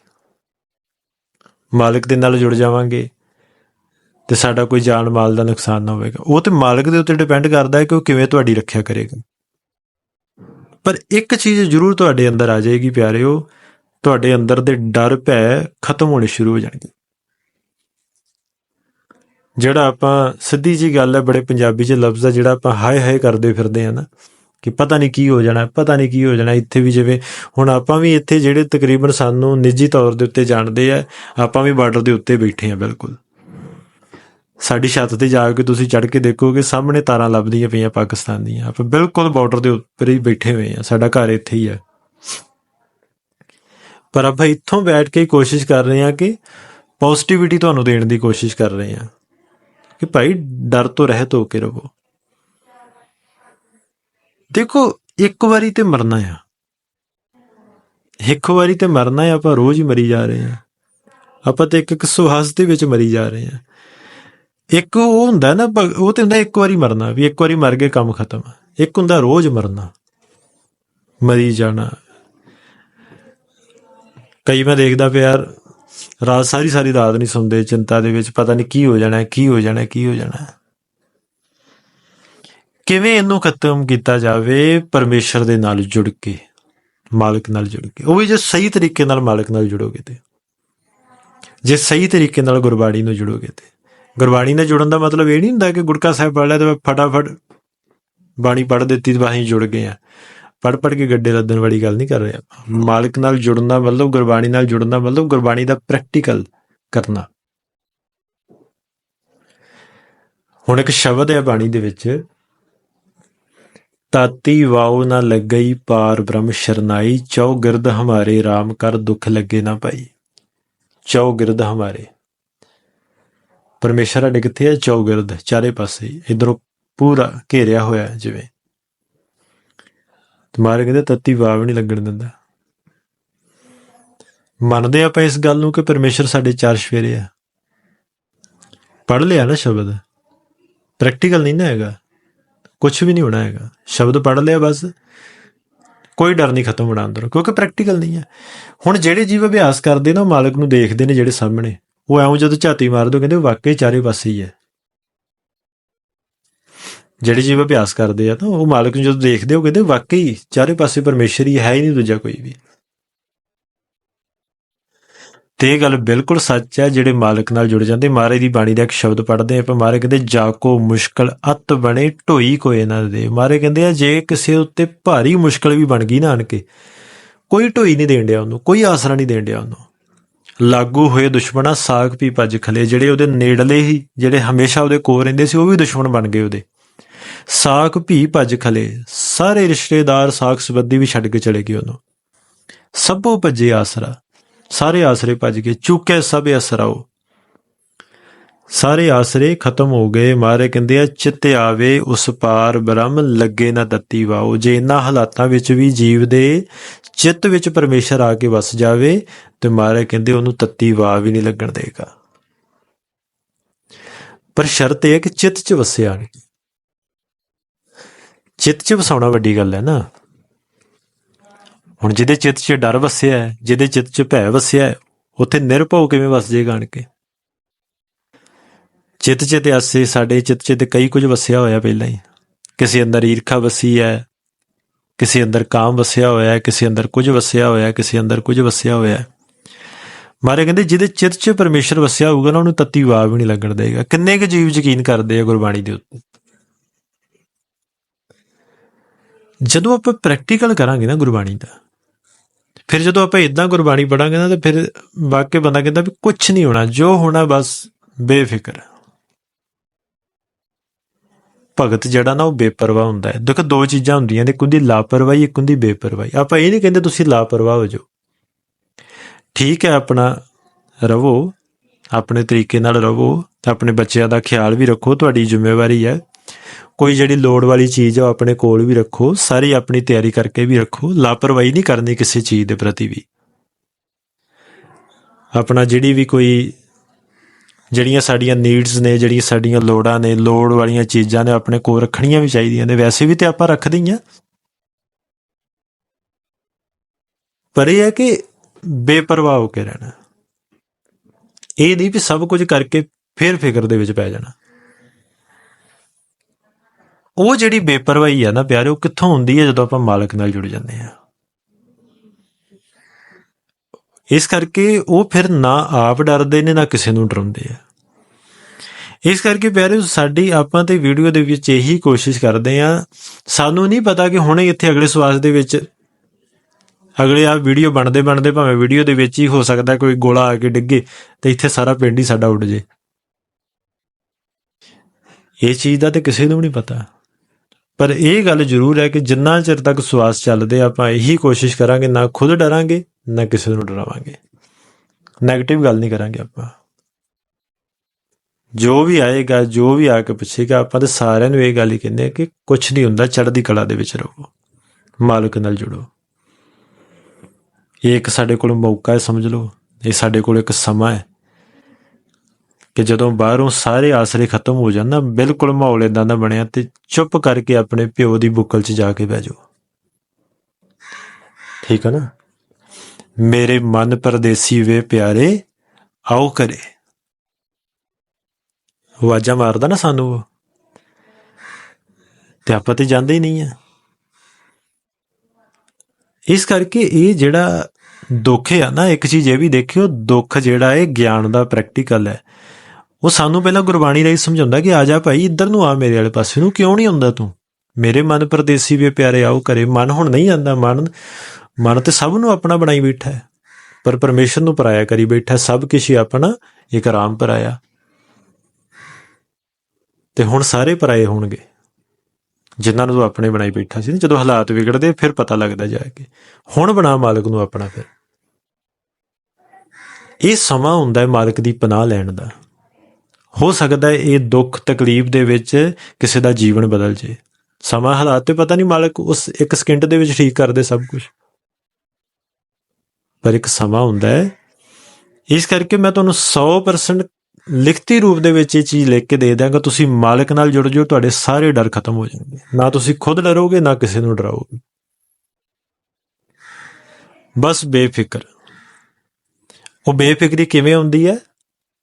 ਮਾਲਕ ਦੇ ਨਾਲ ਜੁੜ ਜਾਵਾਂਗੇ। ਤੇ ਸਾਡਾ ਕੋਈ ਜਾਨ ਮਾਲ ਦਾ ਨੁਕਸਾਨ ਨਾ ਹੋਵੇਗਾ। ਉਹ ਤੇ ਮਾਲਕ ਦੇ ਉੱਤੇ ਡਿਪੈਂਡ ਕਰਦਾ ਹੈ ਕਿ ਉਹ ਕਿਵੇਂ ਤੁਹਾਡੀ ਰੱਖਿਆ ਕਰੇਗਾ। ਪਰ ਇੱਕ ਚੀਜ਼ ਜ਼ਰੂਰ ਤੁਹਾਡੇ ਅੰਦਰ ਆ ਜਾਏਗੀ ਪਿਆਰਿਓ, ਤੁਹਾਡੇ ਅੰਦਰ ਦੇ ਡਰ, ਭੈ ਖਤਮ ਹੋਣੇ ਸ਼ੁਰੂ ਹੋ ਜਾਣਗੇ। ਜਿਹੜਾ ਆਪਾਂ ਸਿੱਧੀ ਜੀ ਗੱਲ ਹੈ, ਬੜੇ ਪੰਜਾਬੀ 'ਚ ਲਫ਼ਜ਼ ਆ, ਜਿਹੜਾ ਆਪਾਂ ਹਾਏ ਹਾਏ ਕਰਦੇ ਫਿਰਦੇ ਆ ਨਾ, ਕਿ ਪਤਾ ਨਹੀਂ ਕੀ ਹੋ ਜਾਣਾ, ਪਤਾ ਨਹੀਂ ਕੀ ਹੋ ਜਾਣਾ, ਇੱਥੇ ਵੀ ਜਿਵੇਂ ਹੁਣ ਆਪਾਂ ਵੀ ਇੱਥੇ ਜਿਹੜੇ ਤਕਰੀਬਨ ਸਾਨੂੰ ਨਿੱਜੀ ਤੌਰ ਦੇ ਉੱਤੇ ਜਾਣਦੇ ਆ, ਆਪਾਂ ਵੀ ਬਾਰਡਰ ਦੇ ਉੱਤੇ ਬੈਠੇ ਆ ਬਿਲਕੁਲ। ਸਾਡੀ ਛੱਤ ਤੇ ਜਾ ਕੇ ਤੁਸੀਂ ਚੜ ਕੇ ਦੇਖੋਗੇ, ਸਾਹਮਣੇ ਤਾਰਾਂ ਲੱਭਦੀਆਂ ਪਈਆਂ ਪਾਕਿਸਤਾਨ ਦੀਆਂ। ਆਪਾਂ ਬਿਲਕੁਲ ਬਾਰਡਰ ਦੇ ਉੱਪਰ ਹੀ ਬੈਠੇ ਹੋਏ ਆ ਸਾਡਾ ਘਰ ਇੱਥੇ ਹੀ ਆ ਪਰ ਆਪਾਂ ਇੱਥੋਂ ਬੈਠ ਕੇ ਕੋਸ਼ਿਸ਼ ਕਰ ਰਹੇ ਹਾਂ ਕਿ ਪੋਜ਼ਿਟਿਵਿਟੀ ਤੁਹਾਨੂੰ ਦੇਣ ਦੀ ਕੋਸ਼ਿਸ਼ ਕਰ ਰਹੇ ਹਾਂ। ਕਿ ਭਾਈ, ਡਰ ਤੋਂ ਰਹਿਤ ਹੋ ਕੇ ਰਹੋ। ਦੇਖੋ, ਇੱਕ ਵਾਰੀ ਤੇ ਮਰਨਾ ਆ। ਇੱਕ ਵਾਰੀ ਤੇ ਮਰਨਾ ਆ, ਆਪਾਂ ਰੋਜ਼ ਹੀ ਮਰੀ ਜਾ ਰਹੇ ਹਾਂ। ਆਪਾਂ ਤੇ ਇੱਕ ਇੱਕ ਸੁਹਾਸ ਦੇ ਵਿੱਚ ਮਰੀ ਜਾ ਰਹੇ ਹਾਂ। ਇੱਕ ਉਹ ਹੁੰਦਾ ਨਾ ਭਗ- ਉਹ ਤੇ ਹੁੰਦਾ ਇੱਕ ਵਾਰੀ ਮਰਨਾ, ਵੀ ਇੱਕ ਵਾਰੀ ਮਰ ਗਏ, ਕੰਮ ਖਤਮ। ਇੱਕ ਹੁੰਦਾ ਰੋਜ਼ ਮਰਨਾ, ਮਰੀ ਜਾਣਾ। ਕਈ ਮੈਂ ਦੇਖਦਾ ਪਿਆ ਯਾਰ, ਰਾਤ ਸਾਰੀ ਸਾਰੀ ਰਾਤ ਨਹੀਂ ਸੌਂਦੇ, ਚਿੰਤਾ ਦੇ ਵਿੱਚ ਪਤਾ ਨਹੀਂ ਕੀ ਹੋ ਜਾਣਾ, ਕੀ ਹੋ ਜਾਣਾ, ਕੀ ਹੋ ਜਾਣਾ। ਕਿਵੇਂ ਇਹਨੂੰ ਖਤਮ ਕੀਤਾ ਜਾਵੇ ਪਰਮੇਸ਼ਰ ਦੇ ਨਾਲ ਜੁੜ ਕੇ, ਮਾਲਕ ਨਾਲ ਜੁੜ ਕੇ। ਉਹ ਵੀ ਜੇ ਸਹੀ ਤਰੀਕੇ ਨਾਲ ਮਾਲਕ ਨਾਲ ਜੁੜੋਗੇ ਤੇ। ਜੇ ਸਹੀ ਤਰੀਕੇ ਨਾਲ ਗੁਰਬਾਣੀ ਨੂੰ ਜੁੜੋਗੇ ਤੇ। ਗੁਰਬਾਣੀ ਨਾਲ ਜੁੜਨ ਦਾ ਮਤਲਬ ਇਹ ਨਹੀਂ ਹੁੰਦਾ ਕਿ ਗੁਟਕਾ ਸਾਹਿਬ ਪੜ੍ਹ ਲਿਆ ਤੇ ਮੈਂ ਫਟਾਫਟ ਬਾਣੀ ਪੜ੍ਹ ਦਿੱਤੀ ਤੇ ਅਸੀਂ ਜੁੜ ਗਏ ਆ। ਪੜ ਪੜ ਕੇ ਗੱਡੇ ਲੱਦਣ ਵਾਲੀ ਗੱਲ ਨਹੀਂ ਕਰ ਰਿਹਾ ਮਾਲਕ ਨਾਲ ਜੁੜਨ ਦਾ ਮਤਲਬ, ਗੁਰਬਾਣੀ ਨਾਲ ਜੁੜਨ ਦਾ ਮਤਲਬ, ਗੁਰਬਾਣੀ ਦਾ ਪ੍ਰੈਕਟੀਕਲ ਕਰਨਾ। ਹੁਣ ਇੱਕ ਸ਼ਬਦ ਹੈ ਬਾਣੀ ਦੇ ਵਿੱਚ, ਤਾਤੀ ਵਾਉ ਨਾ ਲੱਗਈ ਪਾਰ ਬ੍ਰਹਮ ਸ਼ਰਨਾਈ, ਚੌ ਗਿਰਦ ਹਮਾਰੇ RAM ਕਰ ਦੁੱਖ ਲੱਗੇ ਨਾ ਭਾਈ ਚੌ ਗਿਰਦ ਹਮਾਰੇ। ਪਰਮੇਸ਼ਰ ਸਾਡੇ ਕਿੱਥੇ ਹੈ ਚੌਗਿਰਦ, ਚਾਰੇ ਪਾਸੇ। ਇਧਰੋਂ ਪੂਰਾ ਘੇਰਿਆ ਹੋਇਆ ਜਿਵੇਂ। ਤੁਮਾਰੇ ਕਹਿੰਦੇ, ਤੱਤੀ ਵਾਵ ਨਹੀਂ ਲੱਗਣ ਦਿੰਦਾ। ਮੰਨਦੇ ਆਪਾਂ ਇਸ ਗੱਲ ਨੂੰ ਕਿ ਪਰਮੇਸ਼ਰ ਸਾਡੇ ਚਾਰ ਸ਼ਵੇਰੇ ਆ। ਪੜ੍ਹ ਲਿਆ ਨਾ ਸ਼ਬਦ। ਪ੍ਰੈਕਟੀਕਲ ਨਹੀਂ ਨਾ ਹੈਗਾ। ਕੁਝ ਵੀ ਨਹੀਂ ਹੋਣਾ ਹੈਗਾ। ਸ਼ਬਦ ਪੜ੍ਹ ਲਿਆ ਬਸ। ਕੋਈ ਡਰ ਨਹੀਂ ਖਤਮ ਹੋਣਾ ਅੰਦਰੋਂ, ਕਿਉਂਕਿ ਪ੍ਰੈਕਟੀਕਲ ਨਹੀਂ ਹੈ ਹੁਣ ਜਿਹੜੇ ਜੀਵ ਅਭਿਆਸ ਕਰਦੇ ਨਾ, ਉਹ ਮਾਲਕ ਨੂੰ ਦੇਖਦੇ ਨੇ ਜਿਹੜੇ ਸਾਹਮਣੇ। ਉਹ ਐਉਂ ਜਦੋਂ ਝਾਤੀ ਮਾਰਦੇ ਉਹ ਕਹਿੰਦੇ ਵਾਕਈ ਚਾਰੇ ਪਾਸੇ ਹੀ ਹੈ। ਜਿਹੜੇ ਜੀਵ ਅਭਿਆਸ ਕਰਦੇ ਆ ਤਾਂ ਉਹ ਮਾਲਕ ਨੂੰ ਜਦੋਂ ਦੇਖਦੇ ਉਹ ਕਹਿੰਦੇ ਵਾਕਈ ਚਾਰੇ ਪਾਸੇ ਪਰਮੇਸ਼ਰ ਹੀ ਹੈ ਹੀ ਨਹੀਂ ਦੂਜਾ ਕੋਈ ਵੀ। ਤੇ ਇਹ ਗੱਲ ਬਿਲਕੁਲ ਸੱਚ ਹੈ, ਜਿਹੜੇ ਮਾਲਕ ਨਾਲ ਜੁੜ ਜਾਂਦੇ, ਮਹਾਰਾਜ ਦੀ ਬਾਣੀ ਦਾ ਇੱਕ ਸ਼ਬਦ ਪੜ੍ਹਦੇ ਆਪਾਂ ਮਹਾਰਾਜ ਕਹਿੰਦੇ, ਜਾ ਕੋ ਮੁਸ਼ਕਲ ਅਤ ਬਣੇ, ਢੋਈ ਕੋਏ ਇਹਨਾਂ ਦੇ ਮਹਾਰਾਜ ਕਹਿੰਦੇ ਆ, ਜੇ ਕਿਸੇ ਉੱਤੇ ਭਾਰੀ ਮੁਸ਼ਕਲ ਵੀ ਬਣ ਗਈ ਨਾ ਆਣ ਕੇ, ਕੋਈ ਢੋਈ ਨਹੀਂ ਦੇਣ ਡਿਆ ਉਹਨੂੰ, ਕੋਈ ਆਸਰਾ ਨਹੀਂ ਦੇਣ ਡਿਆ ਉਹਨੂੰ। ਲਾਗੂ ਹੋਏ ਦੁਸ਼ਮਣਾ ਸਾਖ ਵੀ ਭੱਜ ਖਲੇ, ਜਿਹੜੇ ਉਹਦੇ ਨੇੜਲੇ ਹੀ, ਜਿਹੜੇ ਹਮੇਸ਼ਾ ਉਹਦੇ ਕੋਲ ਰਹਿੰਦੇ ਸੀ, ਉਹ ਵੀ ਦੁਸ਼ਮਣ ਬਣ ਗਏ ਉਹਦੇ। ਸਾਖ ਵੀ ਭੱਜ ਖਲੇ, ਸਾਰੇ ਰਿਸ਼ਤੇਦਾਰ ਸਾਖ ਸੰਬੰਧੀ ਵੀ ਛੱਡ ਕੇ ਚਲੇ ਗਏ ਉਹਨੂੰ। ਸਭੋ ਭੱਜੇ ਆਸਰਾ, ਸਾਰੇ ਆਸਰੇ ਭੱਜ ਗਏ, ਚੁੱਕੇ ਸਭ ਆਸਰਾਓ ਸਾਰੇ ਆਸਰੇ ਖਤਮ ਹੋ ਗਏ। ਮਾਰੇ ਕਹਿੰਦੇ ਆ, ਚਿੱਤ ਆਵੇ, ਉਸ ਪਾਰ ਬ੍ਰਹਮ ਲੱਗੇ ਨਾ ਤੱਤੀ ਵਾਓ। ਜੇ ਇਨ੍ਹਾਂ ਹਾਲਾਤਾਂ ਵਿੱਚ ਵੀ ਜੀਵ ਦੇ ਚਿੱਤ ਵਿੱਚ ਪਰਮੇਸ਼ਰ ਆ ਕੇ ਵਸ ਜਾਵੇ, ਤੇ ਮਾਰੇ ਕਹਿੰਦੇ ਉਹਨੂੰ ਤੱਤੀ ਵਾਹ ਵੀ ਨਹੀਂ ਲੱਗਣ ਦੇਗਾ। ਪਰ ਸ਼ਰਤ ਇਹ ਹੈ ਕਿ ਚਿੱਤ 'ਚ ਵਸਿਆ ਨਹੀਂ ਚਿੱਤ 'ਚ ਵਸਾਉਣਾ ਵੱਡੀ ਗੱਲ ਹੈ ਨਾ। ਹੁਣ ਜਿਹਦੇ ਚਿੱਤ 'ਚ ਡਰ ਵਸਿਆ ਹੈ, ਜਿਹਦੇ ਚਿੱਤ 'ਚ ਭੈ ਵਸਿਆ ਹੈ, ਉੱਥੇ ਨਿਰਭਉ ਕਿਵੇਂ ਵਸ ਜੇਗਾ ਆਣ ਕੇ? ਚਿੱਤ ਚਿੱਤ ਤੇ ਆਸੇ ਸਾਡੇ ਚਿੱਤ ਚਿੱਤ ਕਈ ਕੁਝ ਵਸਿਆ ਹੋਇਆ ਪਹਿਲਾਂ ਹੀ। ਕਿਸੇ ਅੰਦਰ ਈਰਖਾ ਵਸੀ ਹੈ, ਕਿਸੇ ਅੰਦਰ ਕਾਮ ਵਸਿਆ ਹੋਇਆ ਹੈ, ਕਿਸੇ ਅੰਦਰ ਕੁਝ ਵਸਿਆ ਹੋਇਆ ਹੈ, ਕਿਸੇ ਅੰਦਰ ਕੁਝ ਵਸਿਆ ਹੋਇਆ ਹੈ। ਮਾਰੇ ਕਹਿੰਦੇ, ਜਿਹਦੇ ਚਿੱਤ 'ਚ ਪਰਮੇਸ਼ਰ ਵਸਿਆ ਹੋਊਗਾ ਨਾ, ਉਹਨੂੰ ਤੱਤੀ ਵਾਹ ਵੀ ਨਹੀਂ ਲੱਗਣ ਦੇਗਾ। ਕਿੰਨੇ ਕੁ ਜੀਵ ਯਕੀਨ ਕਰਦੇ ਆ ਗੁਰਬਾਣੀ ਦੇ ਉੱਤੇ? ਜਦੋਂ ਆਪਾਂ ਪ੍ਰੈਕਟੀਕਲ ਕਰਾਂਗੇ ਨਾ ਗੁਰਬਾਣੀ ਦਾ, ਫਿਰ ਜਦੋਂ ਆਪਾਂ ਇਦਾਂ ਗੁਰਬਾਣੀ ਪੜਾਂਗੇ ਨਾ, ਤਾਂ ਫਿਰ ਵਾਕਿਆ ਬੰਦਾ ਕਹਿੰਦਾ ਵੀ ਕੁਝ ਨਹੀਂ ਹੋਣਾ, ਜੋ ਹੋਣਾ ਬਸ ਬੇਫਿਕਰ। ਭਗਤ ਜਿਹੜਾ ਨਾ ਉਹ ਬੇਪਰਵਾਹ ਹੁੰਦਾ ਹੈ। ਦੇਖੋ, ਦੋ ਚੀਜ਼ਾਂ ਹੁੰਦੀਆਂ ਨੇ, ਇੱਕ ਹੁੰਦੀ ਲਾਪਰਵਾਹੀ, ਇੱਕ ਹੁੰਦੀ ਬੇਪਰਵਾਹੀ। ਆਪਾਂ ਇਹ ਨਹੀਂ ਕਹਿੰਦੇ ਤੁਸੀਂ ਲਾਪਰਵਾਹ ਹੋ ਜਾਓ। ਠੀਕ ਹੈ ਆਪਣਾ, ਰਵੋ, ਆਪਣੇ ਤਰੀਕੇ ਨਾਲ ਰਵੋ ਆਪਣੇ ਬੱਚਿਆਂ ਦਾ ਖਿਆਲ ਵੀ ਰੱਖੋ, ਤੁਹਾਡੀ ਜ਼ਿੰਮੇਵਾਰੀ ਹੈ। ਕੋਈ ਜਿਹੜੀ ਲੋੜ ਵਾਲੀ ਚੀਜ਼ ਹੈ ਉਹ ਆਪਣੇ ਕੋਲ ਵੀ ਰੱਖੋ, ਸਾਰੀ ਆਪਣੀ ਤਿਆਰੀ ਕਰਕੇ ਵੀ ਰੱਖੋ, ਲਾਪਰਵਾਹੀ ਨਹੀਂ ਕਰਨੀ ਕਿਸੇ ਚੀਜ਼ ਦੇ ਪ੍ਰਤੀ ਵੀ। ਆਪਣਾ ਜਿਹੜੀ ਵੀ ਕੋਈ ਜਿਹੜੀਆਂ ਸਾਡੀਆਂ ਨੀਡਸ ਨੇ, ਜਿਹੜੀਆਂ ਸਾਡੀਆਂ ਲੋੜਾਂ ਨੇ, ਲੋੜ ਵਾਲੀਆਂ ਚੀਜ਼ਾਂ ਨੇ ਆਪਣੇ ਕੋਲ ਰੱਖਣੀਆਂ ਵੀ ਚਾਹੀਦੀਆਂ ਨੇ। ਵੈਸੇ ਵੀ ਤੇ ਆਪਾਂ ਰੱਖਦੇ ਹੀ ਆ ਪਰ ਇਹ ਹੈ ਕਿ ਬੇਪਰਵਾਹ ਹੋ ਕੇ ਰਹਿਣਾ। ਇਹ ਨਹੀਂ ਵੀ ਸਭ ਕੁਝ ਕਰਕੇ ਫਿਰ ਫਿਕਰ ਦੇ ਵਿੱਚ ਪੈ ਜਾਣਾ। ਉਹ ਜਿਹੜੀ ਬੇਪਰਵਾਹੀ ਆ ਨਾ ਪਿਆਰੇ, ਉਹ ਕਿੱਥੋਂ ਹੁੰਦੀ ਹੈ ਜਦੋਂ ਆਪਾਂ ਮਾਲਕ ਨਾਲ ਜੁੜ ਜਾਂਦੇ ਆ ਇਸ ਕਰਕੇ ਉਹ ਫਿਰ ਨਾ ਆਪ ਡਰਦੇ ਨੇ, ਨਾ ਕਿਸੇ ਨੂੰ ਡਰਾਉਂਦੇ ਆ। ਇਸ ਕਰਕੇ ਪਿਆਰੇ, ਸਾਡੀ ਆਪਾਂ ਤੇ ਵੀਡੀਓ ਦੇ ਵਿੱਚ ਇਹੀ ਕੋਸ਼ਿਸ਼ ਕਰਦੇ ਆ ਸਾਨੂੰ ਨਹੀਂ ਪਤਾ ਕਿ ਹੁਣੇ ਇੱਥੇ ਅਗਲੇ ਸਵਾਸ ਦੇ ਵਿੱਚ ਅਗਲੇ ਆ ਵੀਡੀਓ ਬਣਦੇ ਬਣਦੇ ਭਾਵੇਂ ਵੀਡੀਓ ਦੇ ਵਿੱਚ ਹੀ ਹੋ ਸਕਦਾ ਕੋਈ ਗੋਲਾ ਆ ਕੇ ਡਿੱਗੇ ਤੇ ਇੱਥੇ ਸਾਰਾ ਪਿੰਡ ਹੀ ਸਾਡਾ ਉੱਡ ਜੇ। ਇਹ ਚੀਜ਼ ਦਾ ਤੇ ਕਿਸੇ ਨੂੰ ਨਹੀਂ ਪਤਾ। ਪਰ ਇਹ ਗੱਲ ਜ਼ਰੂਰ ਹੈ ਕਿ ਜਿੰਨਾ ਚਿਰ ਤੱਕ ਸਵਾਸ ਚੱਲਦੇ ਆਪਾਂ ਇਹੀ ਕੋਸ਼ਿਸ਼ ਕਰਾਂਗੇ, ਨਾ ਖੁਦ ਡਰਾਂਗੇ ਨਾ ਕਿਸੇ ਨੂੰ ਡਰਾਵਾਂਗੇ। 네ਗੇਟਿਵ ਗੱਲ ਨਹੀਂ ਕਰਾਂਗੇ ਆਪਾਂ। ਜੋ ਵੀ ਆਏਗਾ, ਜੋ ਵੀ ਆ ਕੇ ਪੁੱਛੇਗਾ, ਆਪਾਂ ਤਾਂ ਸਾਰਿਆਂ ਨੂੰ ਇਹ ਗੱਲ ਹੀ ਕਹਿੰਦੇ ਆ ਕਿ ਕੁਝ ਨਹੀਂ ਹੁੰਦਾ, ਚੜ੍ਹਦੀ ਕਲਾ ਦੇ ਵਿੱਚ ਰਹੋ। ਮਾਲਕ ਨਾਲ ਜੁੜੋ। ਇਹ ਇੱਕ ਸਾਡੇ ਕੋਲ ਮੌਕਾ ਹੈ, ਸਮਝ ਲਓ। ਇਹ ਸਾਡੇ ਕੋਲ ਇੱਕ ਸਮਾਂ ਹੈ ਕਿ ਜਦੋਂ ਬਾਹਰੋਂ ਸਾਰੇ ਆਸਰੇ ਖਤਮ ਹੋ ਜਾਣ ਨਾ, ਬਿਲਕੁਲ ਮਾਹੌਲ ਇਦਾਂ ਦਾ ਬਣਿਆ ਤੇ ਚੁੱਪ ਕਰਕੇ ਆਪਣੇ ਪਿਓ ਦੀ ਬੁੱਕਲ 'ਚ ਜਾ ਕੇ ਬਹਿ ਜਾਓ। ਠੀਕ ਹੈ ਨਾ? ਮੇਰੇ ਮਨ ਪਰਦੇਸੀ ਵੇ ਪਿਆਰੇ, ਆਓ ਕਰੇ ਆਵਾਜ਼ਾਂ ਮਾਰਦਾ ਨਾ ਸਾਨੂੰ ਤੇ ਆਪਾਂ ਤੇ ਜਾਂਦੇ ਹੀ ਨਹੀਂ ਆ। ਇਸ ਕਰਕੇ ਇਹ ਜਿਹੜਾ ਦੁੱਖ ਆ ਨਾ, ਇੱਕ ਚੀਜ਼ ਇਹ ਵੀ ਦੇਖਿਓ, ਦੁੱਖ ਜਿਹੜਾ ਇਹ ਗਿਆਨ ਦਾ ਪ੍ਰੈਕਟੀਕਲ ਹੈ। ਉਹ ਸਾਨੂੰ ਪਹਿਲਾਂ ਗੁਰਬਾਣੀ ਰਾਹੀਂ ਸਮਝਾਉਂਦਾ ਕਿ ਆ ਜਾ ਭਾਈ, ਇੱਧਰ ਨੂੰ ਆ ਮੇਰੇ ਵਾਲੇ ਪਾਸੇ ਨੂੰ, ਕਿਉਂ ਨਹੀਂ ਆਉਂਦਾ ਤੂੰ? ਮੇਰੇ ਮਨ ਪਰਦੇਸੀ ਵੇ ਪਿਆਰੇ, ਆਓ ਕਰੇ ਮਨ ਹੁਣ ਨਹੀਂ ਆਂਦਾ ਮਨ ਮਨ ਤੇ ਸਭ ਨੂੰ ਆਪਣਾ ਬਣਾਈ ਬੈਠਾ ਹੈ। ਪਰ ਪਰਮੇਸ਼ਰ ਨੂੰ ਪਰਾਇਆ ਕਰੀ ਬੈਠਾ ਸਭ ਕੁਝ ਹੀ ਆਪਣਾ ਇੱਕ ਆਰਾਮ ਪਰਾਇਆ। ਤੇ ਹੁਣ ਸਾਰੇ ਪਰਾਏ ਹੋਣਗੇ। ਜਿਨ੍ਹਾਂ ਨੂੰ ਤੂੰ ਆਪਣੇ ਬਣਾਈ ਬੈਠਾ ਸੀ ਜਦੋਂ ਹਾਲਾਤ ਵਿਗੜਦੇ ਫਿਰ ਪਤਾ ਲੱਗਦਾ ਜਾ ਕੇ। ਹੁਣ ਬਣਾ ਮਾਲਕ ਨੂੰ ਆਪਣਾ ਫਿਰ। ਇਹ ਸਮਾਂ ਹੁੰਦਾ ਹੈ ਮਾਲਕ ਦੀ ਪਨਾਹ ਲੈਣ ਦਾ। ਹੋ ਸਕਦਾ ਹੈ ਇਹ ਦੁੱਖ, ਤਕਲੀਫ ਦੇ ਵਿੱਚ ਕਿਸੇ ਦਾ ਜੀਵਨ ਬਦਲ ਜੇ ਸਮਾਂ ਹਾਲਾਤ ਤੇ ਪਤਾ ਨਹੀਂ ਮਾਲਕ ਉਸ ਇੱਕ ਸਕਿੰਟ ਦੇ ਵਿੱਚ ਠੀਕ ਕਰਦੇ ਸਭ ਕੁਝ ਪਰ ਇੱਕ ਸਮਾਂ ਹੁੰਦਾ ਹੈ। ਇਸ ਕਰਕੇ ਮੈਂ ਤੁਹਾਨੂੰ 100% ਲਿਖਤੀ ਰੂਪ ਦੇ ਵਿੱਚ ਇਹ ਚੀਜ਼ ਲਿਖ ਕੇ ਦੇ ਦਿਆਂਗਾ। ਤੁਸੀਂ ਮਾਲਕ ਨਾਲ ਜੁੜ ਜਾਓ, ਤੁਹਾਡੇ ਸਾਰੇ ਡਰ ਖਤਮ ਹੋ ਜਾਣਗੇ। ਨਾ ਤੁਸੀਂ ਖੁਦ ਡਰੋਗੇ, ਨਾ ਕਿਸੇ ਨੂੰ ਡਰਾਓਗੇ। ਬਸ ਬੇਫਿਕਰ। ਉਹ ਬੇਫਿਕਰੀ ਕਿਵੇਂ ਹੁੰਦੀ ਹੈ?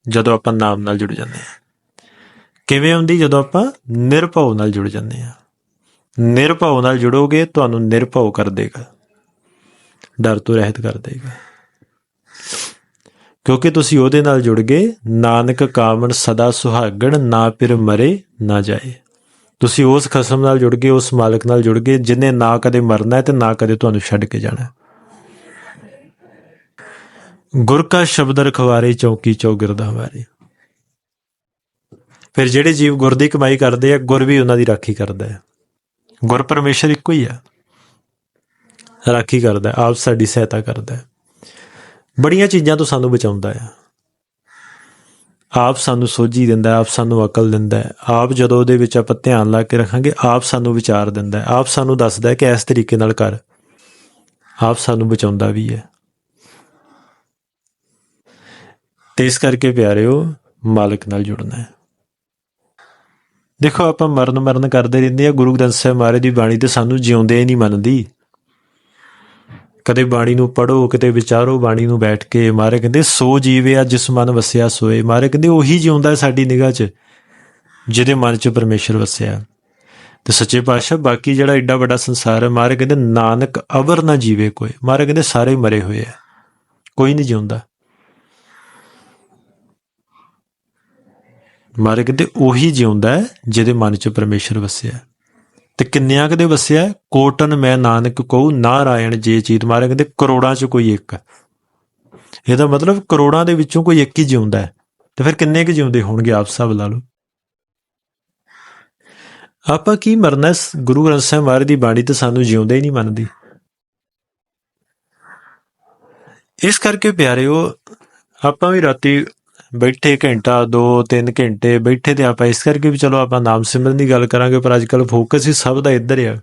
ਜਦੋਂ ਆਪਾਂ ਨਾਮ ਨਾਲ ਜੁੜ ਜਾਂਦੇ ਹਾਂ। ਕਿਵੇਂ ਹੁੰਦੀ? ਜਦੋਂ ਆਪਾਂ ਨਿਰਭਉ ਨਾਲ ਜੁੜ ਜਾਂਦੇ ਹਾਂ। ਨਿਰਭਉ ਨਾਲ ਜੁੜੋਗੇ, ਤੁਹਾਨੂੰ ਨਿਰਭਉ ਕਰ ਦੇਗਾ। ਡਰ ਤੋਂ ਰਹਿਤ ਕਰ ਦੇਗਾ। ਕਿਉਂਕਿ ਤੁਸੀਂ ਉਹਦੇ ਨਾਲ ਜੁੜ ਗਏ, ਨਾਨਕ ਕਾਮਣ ਸਦਾ ਸੁਹਾਗਣ, ਨਾ ਫਿਰ ਮਰੇ, ਨਾ ਜਾਏ। ਤੁਸੀਂ ਉਸ ਖਸਮ ਨਾਲ ਜੁੜ ਗਏ, ਉਸ ਮਾਲਕ ਨਾਲ ਜੁੜ ਗਏ, ਜਿਨੇ ਨਾ ਕਦੇ ਮਰਨਾ ਹੈ ਤੇ ਨਾ ਕਦੇ ਤੁਹਾਨੂੰ ਛੱਡ ਕੇ ਜਾਣਾ ਹੈ। ਗੁਰ ਕਾ ਸ਼ਬਦ ਰਖਵਾਰੇ, ਚੌਕੀ ਚੌਗਿਰਦਾ ਹਮਾਰੇ ਫਿਰ ਜਿਹੜੇ ਜੀਵ ਗੁਰ ਦੀ ਕਮਾਈ ਕਰਦੇ ਆ, ਗੁਰ ਵੀ ਉਹਨਾਂ ਦੀ ਰਾਖੀ ਕਰਦਾ ਹੈ। ਗੁਰ ਪਰਮੇਸ਼ਰ ਇੱਕੋ ਹੀ ਆ। ਰਾਖੀ ਕਰਦਾ, ਆਪ ਸਾਡੀ ਸਹਾਇਤਾ ਕਰਦਾ ਹੈ। ਬੜੀਆਂ ਚੀਜ਼ਾਂ ਤੋਂ ਸਾਨੂੰ ਬਚਾਉਂਦਾ ਹੈ। ਆਪ ਸਾਨੂੰ ਸੋਝੀ ਦਿੰਦਾ ਆਪ ਸਾਨੂੰ ਅਕਲ ਦਿੰਦਾ ਆਪ ਜਦੋਂ ਉਹਦੇ ਵਿੱਚ ਆਪਾਂ ਧਿਆਨ ਲਾ ਕੇ ਰੱਖਾਂਗੇ, ਆਪ ਸਾਨੂੰ ਵਿਚਾਰ ਦਿੰਦਾ ਆਪ ਸਾਨੂੰ ਦੱਸਦਾ ਕਿ ਇਸ ਤਰੀਕੇ ਨਾਲ ਕਰ। ਆਪ ਸਾਨੂੰ ਬਚਾਉਂਦਾ ਵੀ ਹੈ। ਤੇ ਇਸ ਕਰਕੇ ਪਿਆਰਿਓ, ਮਾਲਕ ਨਾਲ ਜੁੜਨਾ ਹੈ। ਦੇਖੋ, ਆਪਾਂ ਮਰਨ ਮਰਨ ਕਰਦੇ ਰਹਿੰਦੇ ਆ ਗੁਰੂ ਗ੍ਰੰਥ ਸਾਹਿਬ ਮਹਾਰਾਜ ਦੀ ਬਾਣੀ ਤੇ ਸਾਨੂੰ ਜਿਉਂਦੇ ਹੀ ਨਹੀਂ ਮੰਨਦੀ। ਕਦੇ ਬਾਣੀ ਨੂੰ ਪੜੋ ਕਿਤੇ ਵਿਚਾਰੋ ਬਾਣੀ ਨੂੰ ਬੈਠ ਕੇ। ਮਾਰੇ ਕਹਿੰਦੇ, ਸੋ ਜੀਵਿਆ ਜਿਸ ਮਨ ਵਸਿਆ ਸੋਏ। ਮਾਰੇ ਕਹਿੰਦੇ, ਉਹੀ ਜਿਉਂਦਾ ਸਾਡੀ ਨਿਗਾਹ 'ਚ, ਜਿਹਦੇ ਮਨ 'ਚ ਪਰਮੇਸ਼ਰ ਵਸਿਆ। ਤੇ ਸੱਚੇ ਪਾਤਸ਼ਾਹ, ਬਾਕੀ ਜਿਹੜਾ ਐਡਾ ਵੱਡਾ ਸੰਸਾਰ ਹੈ, ਮਾਰੇ ਕਹਿੰਦੇ, ਨਾਨਕ ਅਵਰ ਨਾ ਜੀਵੇ ਕੋਈ। ਮਾਰੇ ਕਹਿੰਦੇ, ਸਾਰੇ ਮਰੇ ਹੋਏ ਆ। ਕੋਈ ਨਹੀਂ ਜਿਉਂਦਾ। ਮਾਰੇ ਕਹਿੰਦੇ, ਉਹੀ ਜਿਉਂਦਾ ਹੈ ਜਿਹਦੇ ਮਨ 'ਚ ਪਰਮੇਸ਼ਰ ਵਸਿਆ। ਤੇ ਕਿੰਨਿਆਂ ਕਦੇ ਵਸਿਆ ਕੋਟਨ ਮੈਂ ਨਾਨਕ ਕਹੂ, ਨਾਰਾਇਣ ਜੇ ਚੀਤ ਮਾਰੇ, ਕਹਿੰਦੇ ਕਰੋੜਾਂ 'ਚ ਕੋਈ ਇੱਕ ਇਹਦਾ ਮਤਲਬ ਕਰੋੜਾਂ ਦੇ ਵਿੱਚੋਂ ਕੋਈ ਇੱਕ ਹੀ ਜਿਉਂਦਾ ਹੈ। ਤੇ ਫਿਰ ਕਿੰਨੇ ਕੁ ਜਿਉਂਦੇ ਹੋਣਗੇ ਆਪ ਸਭ ਲਾ ਲਓ। ਆਪਾਂ ਕੀ ਮਰਨਾ ਗੁਰੂ ਗ੍ਰੰਥ ਸਾਹਿਬ ਮਹਾਰਾਜ ਦੀ ਬਾਣੀ ਤੇ ਸਾਨੂੰ ਜਿਉਂਦੇ ਹੀ ਨਹੀਂ ਮੰਨਦੀ। ਇਸ ਕਰਕੇ ਪਿਆਰਿਓ, ਆਪਾਂ ਵੀ ਰਾਤੀ ਬੈਠੇ ਘੰਟਾ 2 3 ਘੰਟੇ ਬੈਠੇ ਤੇ ਆਪਾਂ ਇਸ ਕਰਕੇ ਵੀ ਚਲੋ ਆਪਾਂ ਨਾਮ ਸਿਮਰਨ ਦੀ ਗੱਲ ਕਰਾਂਗੇ, ਪਰ ਅੱਜ ਕੱਲ ਫੋਕਸ ਹੀ ਸਭ ਦਾ ਇੱਧਰ ਆ।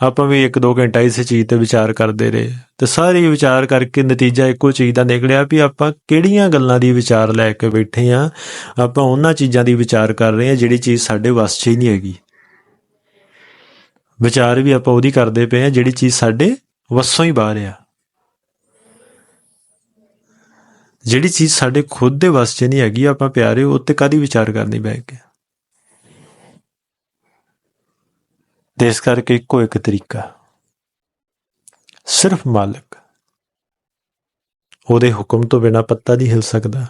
ਆਪਾਂ ਵੀ 1-2 ਘੰਟਾ ਇਸ ਚੀਜ਼ ਤੇ ਵਿਚਾਰ ਕਰਦੇ ਰਹੇ। ਤੇ ਸਾਰੇ ਵਿਚਾਰ ਕਰਕੇ ਨਤੀਜਾ ਇੱਕੋ ਚੀਜ਼ ਦਾ ਨਿਕਲਿਆ ਵੀ ਆਪਾਂ ਕਿਹੜੀਆਂ ਗੱਲਾਂ ਦੀ ਵਿਚਾਰ ਲੈ ਕੇ ਬੈਠੇ ਆ ਆਪਾਂ ਉਹਨਾਂ ਚੀਜ਼ਾਂ ਦੀ ਵਿਚਾਰ ਕਰ ਰਹੇ ਆ ਜਿਹੜੀ ਚੀਜ਼ ਸਾਡੇ ਵੱਸ 'ਚ ਹੀ ਨਹੀਂ ਹੈਗੀ। ਵਿਚਾਰ ਵੀ ਆਪਾਂ ਉਹਦੀ ਕਰਦੇ ਪਏ ਆ ਜਿਹੜੀ ਚੀਜ਼ ਸਾਡੇ ਵੱਸੋਂ ਹੀ ਬਾਹਰ ਆ। ਜਿਹੜੀ ਚੀਜ਼ ਸਾਡੇ ਖੁਦ ਦੇ ਵੱਸ 'ਚ ਨਹੀਂ ਹੈਗੀ, ਆਪਾਂ ਪਿਆਰੇ, ਉਹ ਤੇ ਕਾਦੀ ਵਿਚਾਰ ਕਰਨੀ ਬੈ ਕੇ? ਤੇ ਇਸ ਕਰਕੇ ਇੱਕੋ ਇੱਕ ਤਰੀਕਾ। ਸਿਰਫ ਮਾਲਕ ਉਹਦੇ ਹੁਕਮ ਤੋਂ ਬਿਨਾ ਪੱਤਾ ਨਹੀਂ ਹਿਲ ਸਕਦਾ।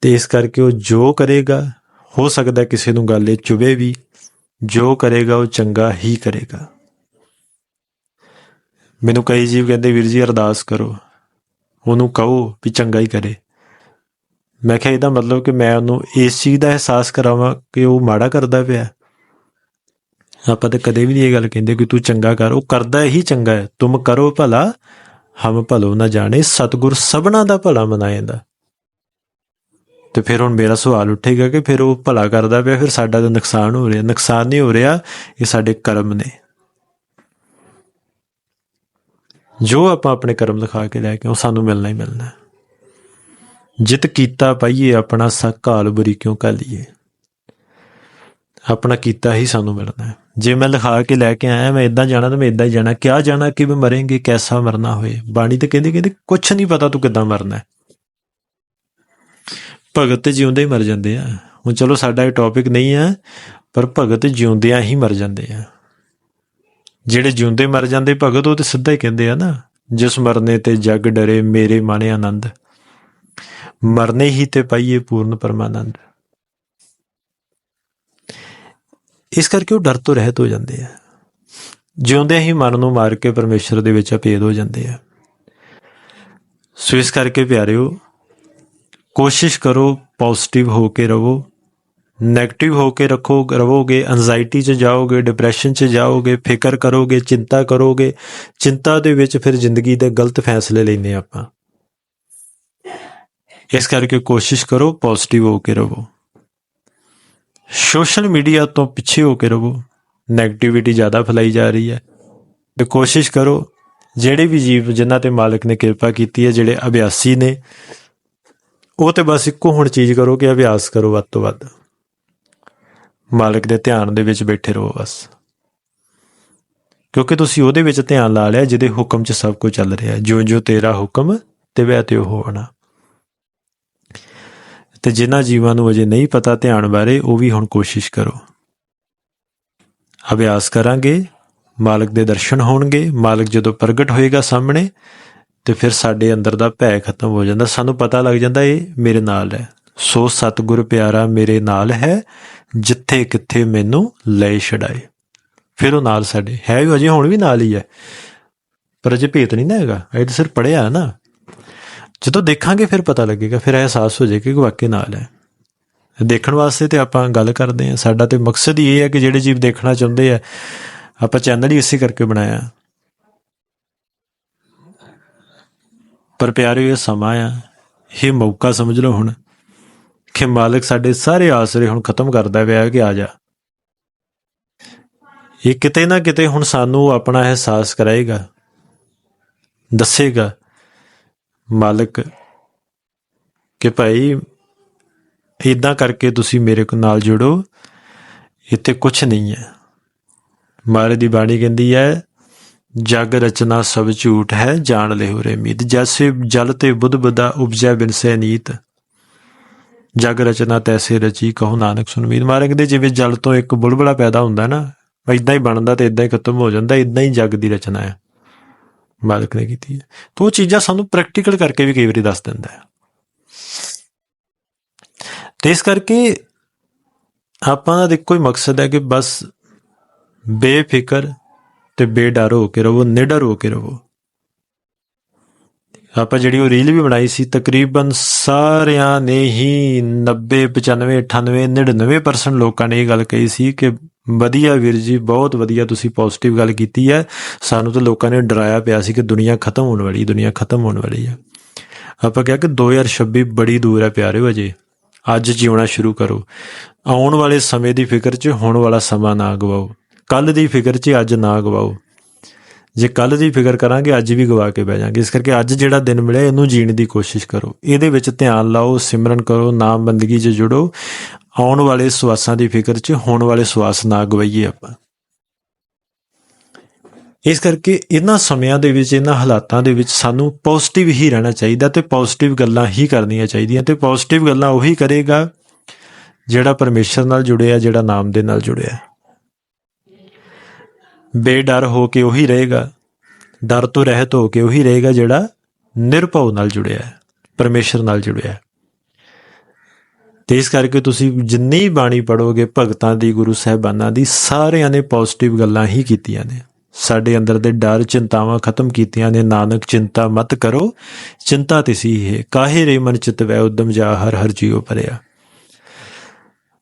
ਤੇ ਇਸ ਕਰਕੇ ਉਹ ਜੋ ਕਰੇਗਾ, ਹੋ ਸਕਦਾ ਕਿਸੇ ਨੂੰ ਗੱਲ ਇਹ ਚੁਵੇ ਵੀ, ਜੋ ਕਰੇਗਾ ਉਹ ਚੰਗਾ ਹੀ ਕਰੇਗਾ। ਮੈਨੂੰ ਕਈ ਜੀਵ ਕਹਿੰਦੇ, ਵੀਰ ਜੀ ਅਰਦਾਸ ਕਰੋ। ਉਹਨੂੰ ਕਹੋ ਵੀ ਚੰਗਾ ਹੀ ਕਰੇ। ਮੈਂ ਕਿਹਾ ਇਹਦਾ ਮਤਲਬ ਕਿ ਮੈਂ ਉਹਨੂੰ ਇਸ ਚੀਜ਼ ਦਾ ਅਹਿਸਾਸ ਕਰਾਵਾਂ ਕਿ ਉਹ ਮਾੜਾ ਕਰਦਾ ਪਿਆ। ਆਪਾਂ ਤਾਂ ਕਦੇ ਵੀ ਨਹੀਂ ਇਹ ਗੱਲ ਕਹਿੰਦੇ ਕਿ ਤੂੰ ਚੰਗਾ ਕਰ, ਉਹ ਕਰਦਾ ਹੀ ਚੰਗਾ ਹੈ। ਤੁਮ ਕਰੋ ਭਲਾ, ਹਮ ਭਲੋ ਨਾ ਜਾਣੇ, ਸਤਗੁਰ ਸਭਨਾ ਦਾ ਭਲਾ ਮਨਾਏਂਦਾ। ਤੇ ਫਿਰ ਹੁਣ ਮੇਰਾ ਸਵਾਲ ਉੱਠੇਗਾ ਕਿ ਫਿਰ ਉਹ ਭਲਾ ਕਰਦਾ ਪਿਆ, ਫਿਰ ਸਾਡਾ ਤਾਂ ਨੁਕਸਾਨ ਹੋ ਰਿਹਾ। ਨੁਕਸਾਨ ਨਹੀਂ ਹੋ ਰਿਹਾ, ਇਹ ਸਾਡੇ ਕਰਮ ਨੇ। ਜੋ ਆਪਾਂ ਆਪਣੇ ਕਰਮ ਲਿਖਾ ਕੇ ਲੈ ਕੇ ਉਹ ਸਾਨੂੰ ਮਿਲਣਾ ਹੀ ਮਿਲਣਾ ਹੈ। ਜਿਤ ਕੀਤਾ ਪਾਈਏ, ਆਪਣਾ ਸਕਾਲ ਬੁਰੀ ਕਿਉਂ ਕਾਲੀਏ ਆਪਣਾ ਕੀਤਾ ਹੀ ਸਾਨੂੰ ਮਿਲਣਾ ਹੈ। ਜੇ ਮੈਂ ਲਿਖਾ ਕੇ ਲੈ ਕੇ ਆਇਆ, ਮੈਂ ਇਦਾਂ ਜਾਣਾ ਤਾਂ ਮੈਂ ਇਦਾਂ ਹੀ ਜਾਣਾ। ਕਿਆ ਜਾਣਾ ਕਿ ਵੀ ਮਰਾਂਗੇ, ਕੈਸਾ ਮਰਨਾ ਹੋਏ? ਬਾਣੀ ਤੇ ਕਹਿੰਦੀ ਕਹਿੰਦੀ, ਕੁਛ ਨਹੀਂ ਪਤਾ ਤੂੰ ਕਿੱਦਾਂ ਮਰਨਾ ਹੈ। ਭਗਤ ਤੇ ਜਿਉਂਦੇ ਹੀ ਮਰ ਜਾਂਦੇ ਆ। ਹੁਣ ਚਲੋ ਸਾਡਾ ਇਹ ਟੌਪਿਕ ਨਹੀਂ ਹੈ, ਪਰ ਭਗਤ ਜਿਉਂਦਿਆਂ ਹੀ ਮਰ ਜਾਂਦੇ ਆ। ਜਿਹੜੇ ਜਿਉਂਦੇ ਮਰ ਜਾਂਦੇ ਭਗਤ, ਉਹ ਤੇ ਸਿੱਧਾ ਹੀ ਕਹਿੰਦੇ ਆ ਨਾ, ਜਿਸ ਮਰਨੇ ਤੇ ਜਗ ਡਰੇ ਮੇਰੇ ਮਨ ਆਨੰਦ, ਮਰਨੇ ਹੀ ਤੇ ਪਾਈਏ ਪੂਰਨ ਪਰਮਾਨੰਦ। ਇਸ ਕਰਕੇ ਉਹ ਡਰ ਤੋਂ ਰਹਿਤ ਹੋ ਜਾਂਦੇ ਆ। ਜਿਉਂਦੇ ਹੀ ਮਨ ਨੂੰ ਮਾਰ ਕੇ ਪਰਮੇਸ਼ਰ ਦੇ ਵਿੱਚ ਅਪੇਦ ਹੋ ਜਾਂਦੇ ਆ। ਸੋ ਇਸ ਕਰਕੇ ਪਿਆਰਿਓ, ਕੋਸ਼ਿਸ਼ ਕਰੋ ਪੋਜ਼ਿਟਿਵ ਹੋ ਕੇ ਰਹੋ 네ਗੇਟਿਵ ਹੋ ਕੇ ਰੱਖੋ ਰਹੋਗੇ ਐਂਜ਼ਾਈਟੀ 'ਚ ਜਾਓਗੇ ਡਿਪਰੈਸ਼ਨ 'ਚ ਜਾਓਗੇ ਫਿਕਰ ਕਰੋਗੇ ਚਿੰਤਾ ਕਰੋਗੇ ਚਿੰਤਾ ਦੇ ਵਿੱਚ ਫਿਰ ਜ਼ਿੰਦਗੀ ਦੇ ਗਲਤ ਫੈਸਲੇ ਲੈਨੇ ਆਪਾਂ ਇਸ ਕਰਕੇ ਕੋਸ਼ਿਸ਼ ਕਰੋ ਪੋਜ਼ਿਟਿਵ ਹੋ ਕੇ ਰਹੋ ਸੋਸ਼ਲ ਮੀਡੀਆ ਤੋਂ ਪਿੱਛੇ ਹੋ ਕੇ ਰਹੋ 네ਗੇਟਿਵਿਟੀ ਜ਼ਿਆਦਾ ਫੈਲਾਈ ਜਾ ਰਹੀ ਹੈ ਤੇ ਕੋਸ਼ਿਸ਼ ਕਰੋ ਜਿਹੜੇ ਵੀ ਜੀਵ ਜਿਨ੍ਹਾਂ ਤੇ ਮਾਲਕ ਨੇ ਕਿਰਪਾ ਕੀਤੀ ਹੈ ਜਿਹੜੇ ਅਭਿਆਸੀ ਨੇ ਉਹ ਤੇ ਬਸ ਇੱਕੋ ਹੁਣ ਚੀਜ਼ ਕਰੋ ਕਿ ਅਭਿਆਸ ਕਰੋ ਵੱਧ ਤੋਂ ਵੱਧ ਮਾਲਕ ਦੇ ਧਿਆਨ ਦੇ ਵਿੱਚ ਬੈਠੇ ਰਹੋ ਬਸ। ਕਿਉਂਕਿ ਤੁਸੀਂ ਉਹਦੇ ਵਿੱਚ ਧਿਆਨ ਲਾ ਲਿਆ ਜਿਹਦੇ ਹੁਕਮ 'ਚ ਸਭ ਕੁਝ ਚੱਲ ਰਿਹਾ। ਜਿਉਂ ਜਿਉਂ ਤੇਰਾ ਹੁਕਮ ਤੇ ਵੈ ਤੇ ਉਹ ਹੋਣਾ। ਤੇ ਜਿਨ੍ਹਾਂ ਜੀਵਾਂ ਨੂੰ ਅਜੇ ਨਹੀਂ ਪਤਾ ਧਿਆਨ ਬਾਰੇ, ਉਹ ਵੀ ਹੁਣ ਕੋਸ਼ਿਸ਼ ਕਰੋ। ਅਭਿਆਸ ਕਰਾਂਗੇ, ਮਾਲਕ ਦੇ ਦਰਸ਼ਨ ਹੋਣਗੇ, ਮਾਲਕ ਜਦੋਂ ਪ੍ਰਗਟ ਹੋਏਗਾ ਸਾਹਮਣੇ, ਤੇ ਫਿਰ ਸਾਡੇ ਅੰਦਰ ਦਾ ਭੈ ਖਤਮ ਹੋ ਜਾਂਦਾ। ਸਾਨੂੰ ਪਤਾ ਲੱਗ ਜਾਂਦਾ, ਇਹ ਮੇਰੇ ਨਾਲ ਹੈ। ਸੋ ਸਤਿਗੁਰ ਪਿਆਰਾ ਮੇਰੇ ਨਾਲ ਹੈ ਜਿੱਥੇ ਕਿੱਥੇ ਮੈਨੂੰ ਲੈ ਛਡਾਏ। ਫਿਰ ਉਹ ਨਾਲ ਸਾਡੇ, ਹੈ ਵੀ ਅਜੇ ਹੁਣ ਵੀ ਨਾਲ ਹੀ ਹੈ। ਪਰ ਅਜੇ ਭੇਤ ਨਹੀਂ ਨਾ ਹੈਗਾ। ਇਹ ਤਾਂ ਸਿਰਫ ਪੜਿਆ ਨਾ। ਜਦੋਂ ਦੇਖਾਂਗੇ ਫਿਰ ਪਤਾ ਲੱਗੇਗਾ, ਫਿਰ ਅਹਿਸਾਸ ਹੋ ਜਾਏਗਾ ਕਿ ਵਾਕਈ ਨਾਲ ਹੈ। ਦੇਖਣ ਵਾਸਤੇ ਤੇ ਆਪਾਂ ਗੱਲ ਕਰਦੇ ਹਾਂ। ਸਾਡਾ ਤੇ ਮਕਸਦ ਹੀ ਇਹ ਹੈ ਕਿ ਜਿਹੜੇ ਜੀਵ ਦੇਖਣਾ ਚਾਹੁੰਦੇ ਆ, ਆਪਾਂ ਚੈਨਲ ਹੀ ਇਸੇ ਕਰਕੇ ਬਣਾਇਆ। ਪਰ ਪਿਆਰੇ ਇਹ ਸਮਾਂ ਆ। ਇਹ ਮੌਕਾ ਸਮਝ ਲਓ ਹੁਣ। ਕਿ ਮਾਲਕ ਸਾਡੇ ਸਾਰੇ ਆਸਰੇ ਹੁਣ ਖਤਮ ਕਰਦਾ ਪਿਆ ਕਿ ਆ ਜਾ। ਇਹ ਕਿਤੇ ਨਾ ਕਿਤੇ ਹੁਣ ਸਾਨੂੰ ਆਪਣਾ ਅਹਿਸਾਸ ਕਰਾਏਗਾ, ਦੱਸੇਗਾ ਮਾਲਕ ਕਿ ਭਾਈ ਇਦਾਂ ਕਰਕੇ ਤੁਸੀਂ ਮੇਰੇ ਨਾਲ ਜੁੜੋ, ਇੱਥੇ ਕੁਝ ਨਹੀਂ ਹੈ। ਮਾਰੇ ਦੀ ਬਾਣੀ ਕਹਿੰਦੀ ਹੈ, ਜਗ ਰਚਨਾ ਸਭ ਝੂਠ ਹੈ, ਜਾਣ ਲਿਓ ਰੇ ਮੀਤ, ਜੈਸੇ ਜਲ ਤੇ ਬੁੱਧ ਬਦਾ ਉਪਜੈ ਬਿਨਸੈ ਨੀਤ। ਜਗ ਰਚਨਾ ਤੈਸੇ ਰਚੀ ਕਹੋ ਨਾਨਕ ਸੁਨ ਮੀਤ। ਮਾਰੇ ਕਹਿੰਦੇ ਜਿਵੇਂ ਜਲ ਤੋਂ ਇੱਕ ਬੁਲਬੁਲਾ ਪੈਦਾ ਹੁੰਦਾ ਨਾ ਇਦਾਂ ਹੀ ਬਣਦਾ ਤੇ ਇਦਾਂ ਹੀ ਖਤਮ ਹੋ ਜਾਂਦਾ ਇਦਾਂ ਹੀ ਜਗ ਦੀ ਰਚਨਾ ਹੈ ਮਾਲਕ ਨੇ ਕੀਤੀ ਹੈ। ਤਾਂ ਉਹ ਚੀਜ਼ਾਂ ਸਾਨੂੰ ਪ੍ਰੈਕਟੀਕਲ ਕਰਕੇ ਵੀ ਕਈ ਵਾਰੀ ਦੱਸ ਦਿੰਦਾ ਹੈ। ਤੇ ਇਸ ਕਰਕੇ ਆਪਾਂ ਦਾ ਇੱਕੋ ਹੀ ਮਕਸਦ ਹੈ ਕਿ ਬਸ ਬੇਫਿਕਰ ਤੇ ਬੇਡਰ ਹੋ ਕੇ ਰਹੋ ਨਿਡਰ ਹੋ ਕੇ ਰਹੋ ਆਪਾਂ ਜਿਹੜੀ ਉਹ ਰੀਲ ਵੀ ਬਣਾਈ ਸੀ, ਤਕਰੀਬਨ ਸਾਰਿਆਂ ਨੇ ਹੀ 90 95 98 99% ਲੋਕਾਂ ਨੇ ਇਹ ਗੱਲ ਕਹੀ ਸੀ ਕਿ ਵਧੀਆ ਵੀਰ ਜੀ, ਬਹੁਤ ਵਧੀਆ ਤੁਸੀਂ ਪੋਜ਼ਿਟਿਵ ਗੱਲ ਕੀਤੀ ਹੈ। ਸਾਨੂੰ ਤਾਂ ਲੋਕਾਂ ਨੇ ਡਰਾਇਆ ਪਿਆ ਸੀ ਕਿ ਦੁਨੀਆ ਖਤਮ ਹੋਣ ਵਾਲੀ, ਦੁਨੀਆ ਖਤਮ ਹੋਣ ਵਾਲੀ ਹੈ। ਆਪਾਂ ਕਿਹਾ ਕਿ 2026 ਬੜੀ ਦੂਰ ਹੈ ਪਿਆਰਿਓ ਅਜੇ। ਅੱਜ ਜਿਉਣਾ ਸ਼ੁਰੂ ਕਰੋ। ਆਉਣ ਵਾਲੇ ਸਮੇਂ ਦੀ ਫਿਕਰ 'ਚ ਹੁਣ ਵਾਲਾ ਸਮਾਂ ਨਾ ਗਵਾਓ। ਕੱਲ ਦੀ ਫਿਕਰ 'ਚ ਅੱਜ ਨਾ ਗਵਾਓ। ਜੇ ਕੱਲ ਦੀ ਫਿਕਰ ਕਰਾਂਗੇ, ਅੱਜ ਵੀ ਗਵਾ ਕੇ ਬਹਿ ਜਾਾਂਗੇ। ਇਸ ਕਰਕੇ ਅੱਜ ਜਿਹੜਾ ਦਿਨ ਮਿਲਿਆ, ਇਹਨੂੰ ਜੀਣ ਦੀ ਕੋਸ਼ਿਸ਼ ਕਰੋ। ਇਹਦੇ ਵਿੱਚ ਧਿਆਨ ਲਾਓ, ਸਿਮਰਨ ਕਰੋ ਨਾਮ ਬੰਦਗੀ 'ਚ ਜੁੜੋ। ਆਉਣ ਵਾਲੇ ਸਵਾਸਾਂ ਦੀ ਫਿਕਰ 'ਚ, ਹੋਣ ਵਾਲੇ ਸਵਾਸ ਨਾ ਗਵਾਈਏ ਆਪਾਂ। ਇਸ ਕਰਕੇ ਇਹਨਾਂ ਸਮਿਆਂ ਦੇ ਵਿੱਚ, ਇਹਨਾਂ ਹਾਲਾਤਾਂ ਦੇ ਵਿੱਚ ਸਾਨੂੰ ਪੋਜ਼ਿਟਿਵ ਹੀ ਰਹਿਣਾ ਚਾਹੀਦਾ ਤੇ ਪੋਜ਼ਿਟਿਵ ਗੱਲਾਂ ਹੀ ਕਰਨੀਆਂ ਚਾਹੀਦੀਆਂ ਤੇ ਪੋਜ਼ਿਟਿਵ ਗੱਲਾਂ ਉਹੀ ਕਰੇਗਾ ਜਿਹੜਾ ਪਰਮੇਸ਼ਰ ਨਾਲ ਜੁੜਿਆ, ਜਿਹੜਾ ਨਾਮ ਦੇ ਨਾਲ ਜੁੜਿਆ। ਬੇਡਰ ਹੋ ਕੇ ਉਹੀ ਰਹੇਗਾ, ਡਰ ਤੋਂ ਰਹਿਤ ਹੋ ਕੇ ਉਹੀ ਰਹੇਗਾ ਜਿਹੜਾ ਨਿਰਭਉ ਨਾਲ ਜੁੜਿਆ ਹੈ, ਪਰਮੇਸ਼ਰ ਨਾਲ ਜੁੜਿਆ ਹੈ। ਤੇ ਇਸ ਕਰਕੇ ਤੁਸੀਂ ਜਿੰਨੀ ਬਾਣੀ ਪੜੋਗੇ ਭਗਤਾਂ ਦੀ, ਗੁਰੂ ਸਾਹਿਬਾਨਾਂ ਦੀ, ਸਾਰਿਆਂ ਨੇ ਪੋਜ਼ਿਟਿਵ ਗੱਲਾਂ ਹੀ ਕੀਤੀਆਂ ਨੇ। ਸਾਡੇ ਅੰਦਰ ਦੇ ਡਰ, ਚਿੰਤਾਵਾਂ ਖਤਮ ਕੀਤੀਆਂ ਨੇ। ਨਾਨਕ, ਚਿੰਤਾ ਮਤ ਕਰੋ। ਚਿੰਤਾ ਤਿਸੀ ਹੈ ਕਾਹੇ ਰੇ ਮਨ ਚਿਤ ਵੈ, ਉਦਮ ਜਾ ਹਰ ਹਰ ਜੀਉ ਪਰਿਆ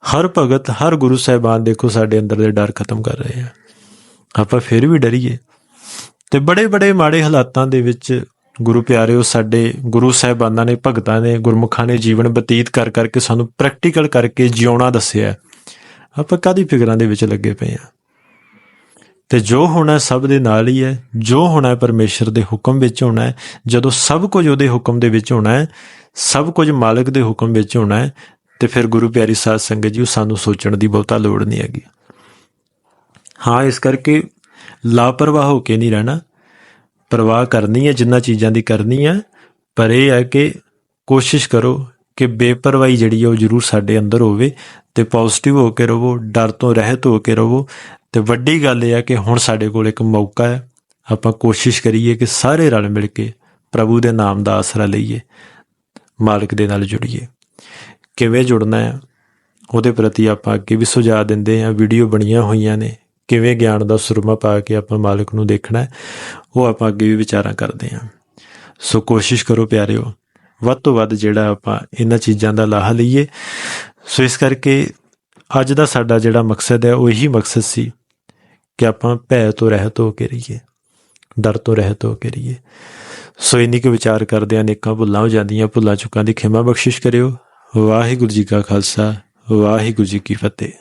ਹਰ ਭਗਤ, ਹਰ ਗੁਰੂ ਸਾਹਿਬਾਨ ਦੇਖੋ ਸਾਡੇ ਅੰਦਰ ਦੇ ਡਰ ਖਤਮ ਕਰ ਰਹੇ ਆ। ਆਪਾਂ ਫਿਰ ਵੀ ਡਰੀਏ। ਤੇ ਬੜੇ ਬੜੇ ਮਾੜੇ ਹਾਲਾਤਾਂ ਦੇ ਵਿੱਚ ਗੁਰੂ ਪਿਆਰਿਓ, ਸਾਡੇ ਗੁਰੂ ਸਾਹਿਬਾਨਾਂ ਨੇ, ਭਗਤਾਂ ਨੇ, ਗੁਰਮੁਖਾਂ ਨੇ ਜੀਵਨ ਬਤੀਤ ਕਰ ਕਰਕੇ ਸਾਨੂੰ ਪ੍ਰੈਕਟੀਕਲ ਕਰਕੇ ਜਿਉਣਾ ਦੱਸਿਆ। ਆਪਾਂ ਕਾਦੀ ਫਿਕਰਾਂ ਦੇ ਵਿੱਚ ਲੱਗੇ ਪਏ ਆ ਤੇ ਜੋ ਹੋਣਾ ਸਭ ਦੇ ਨਾਲ ਹੀ ਹੈ, ਜੋ ਹੋਣਾ ਹੈ ਪਰਮੇਸ਼ਰ ਦੇ ਹੁਕਮ ਵਿੱਚ ਹੋਣਾ ਹੈ, ਜਦੋਂ ਸਭ ਕੁਝ ਉਹਦੇ ਹੁਕਮ ਦੇ ਵਿੱਚ ਹੋਣਾ ਹੈ, ਸਭ ਕੁਝ ਮਾਲਕ ਦੇ ਹੁਕਮ ਵਿੱਚ ਹੋਣਾ ਹੈ, ਤੇ ਫਿਰ ਗੁਰੂ ਪਿਆਰੀ ਸਾਧ ਸੰਗਤ ਜੀ ਸਾਨੂੰ ਸੋਚਣ ਦੀ ਬਹੁਤਾ ਲੋੜ ਨਹੀਂ ਹੈਗੀ। ਹਾਂ, ਇਸ ਕਰਕੇ ਲਾਪਰਵਾਹ ਹੋ ਕੇ ਨਹੀਂ ਰਹਿਣਾ। ਪਰਵਾਹ ਕਰਨੀ ਹੈ, ਜਿੰਨਾ ਚੀਜ਼ਾਂ ਦੀ ਕਰਨੀ ਹੈ, ਪਰ ਇਹ ਹੈ ਕਿ ਕੋਸ਼ਿਸ਼ ਕਰੋ ਕਿ ਬੇਪਰਵਾਹੀ ਜਿਹੜੀ ਹੈ ਉਹ ਜ਼ਰੂਰ ਸਾਡੇ ਅੰਦਰ ਹੋਵੇ ਤੇ ਪੋਜ਼ਿਟਿਵ ਹੋ ਕੇ ਰਹੋ, ਡਰ ਤੋਂ ਰਹਿਤ ਹੋ ਕੇ ਰਹੋ। ਤੇ ਵੱਡੀ ਗੱਲ ਇਹ ਹੈ ਕਿ ਹੁਣ ਸਾਡੇ ਕੋਲ ਇੱਕ ਮੌਕਾ ਹੈ। ਆਪਾਂ ਕੋਸ਼ਿਸ਼ ਕਰੀਏ ਕਿ ਸਾਰੇ ਰਲ ਮਿਲ ਕੇ ਪ੍ਰਭੂ ਦੇ ਨਾਮ ਦਾ ਆਸਰਾ ਲਈਏ, ਮਾਲਕ ਦੇ ਨਾਲ ਜੁੜੀਏ। ਕਿਵੇਂ ਜੁੜਨਾ ਹੈ, ਉਹਦੇ ਪ੍ਰਤੀ ਆਪਾਂ ਅੱਗੇ ਵੀ ਸੁਝਾਅ ਦਿੰਦੇ ਹਾਂ, ਵੀਡੀਓ ਬਣੀਆਂ ਹੋਈਆਂ ਨੇ। ਕਿਵੇਂ ਗਿਆਨ ਦਾ ਸੁਰਮਾ ਪਾ ਕੇ ਆਪਾਂ ਮਾਲਕ ਨੂੰ ਦੇਖਣਾ ਹੈ, ਉਹ ਆਪਾਂ ਅੱਗੇ ਵੀ ਵਿਚਾਰਾਂ ਕਰਦੇ ਹਾਂ। ਸੋ ਕੋਸ਼ਿਸ਼ ਕਰੋ ਪਿਆਰਿਓ, ਵੱਧ ਤੋਂ ਵੱਧ ਜਿਹੜਾ ਆਪਾਂ ਇਹਨਾਂ ਚੀਜ਼ਾਂ ਦਾ ਲਾਹਾ ਲਈਏ। ਸੋ ਇਸ ਕਰਕੇ ਅੱਜ ਦਾ ਸਾਡਾ ਜਿਹੜਾ ਮਕਸਦ ਹੈ, ਉਹ ਇਹੀ ਮਕਸਦ ਸੀ ਕਿ ਆਪਾਂ ਭੈ ਤੋਂ ਰਹਿਤ ਹੋ ਕੇ ਰਹੀਏ, ਡਰ ਤੋਂ ਰਹਿਤ ਹੋ ਕੇ ਰਹੀਏ। ਸੋ ਇਨੀ ਕੁ ਵਿਚਾਰ ਕਰਦੇ ਆ ਨੇਕਾਂ ਭੁੱਲਾਂ ਹੋ ਜਾਂਦੀਆਂ, ਭੁੱਲਾਂ ਚੁੱਕਾਂ ਦੀ ਖਿਮਾ ਬਖਸ਼ਿਸ਼ ਕਰਿਓ। ਵਾਹਿਗੁਰੂ ਜੀ ਕਾ ਖਾਲਸਾ, ਵਾਹਿਗੁਰੂ ਜੀ ਕੀ ਫਤਿਹ।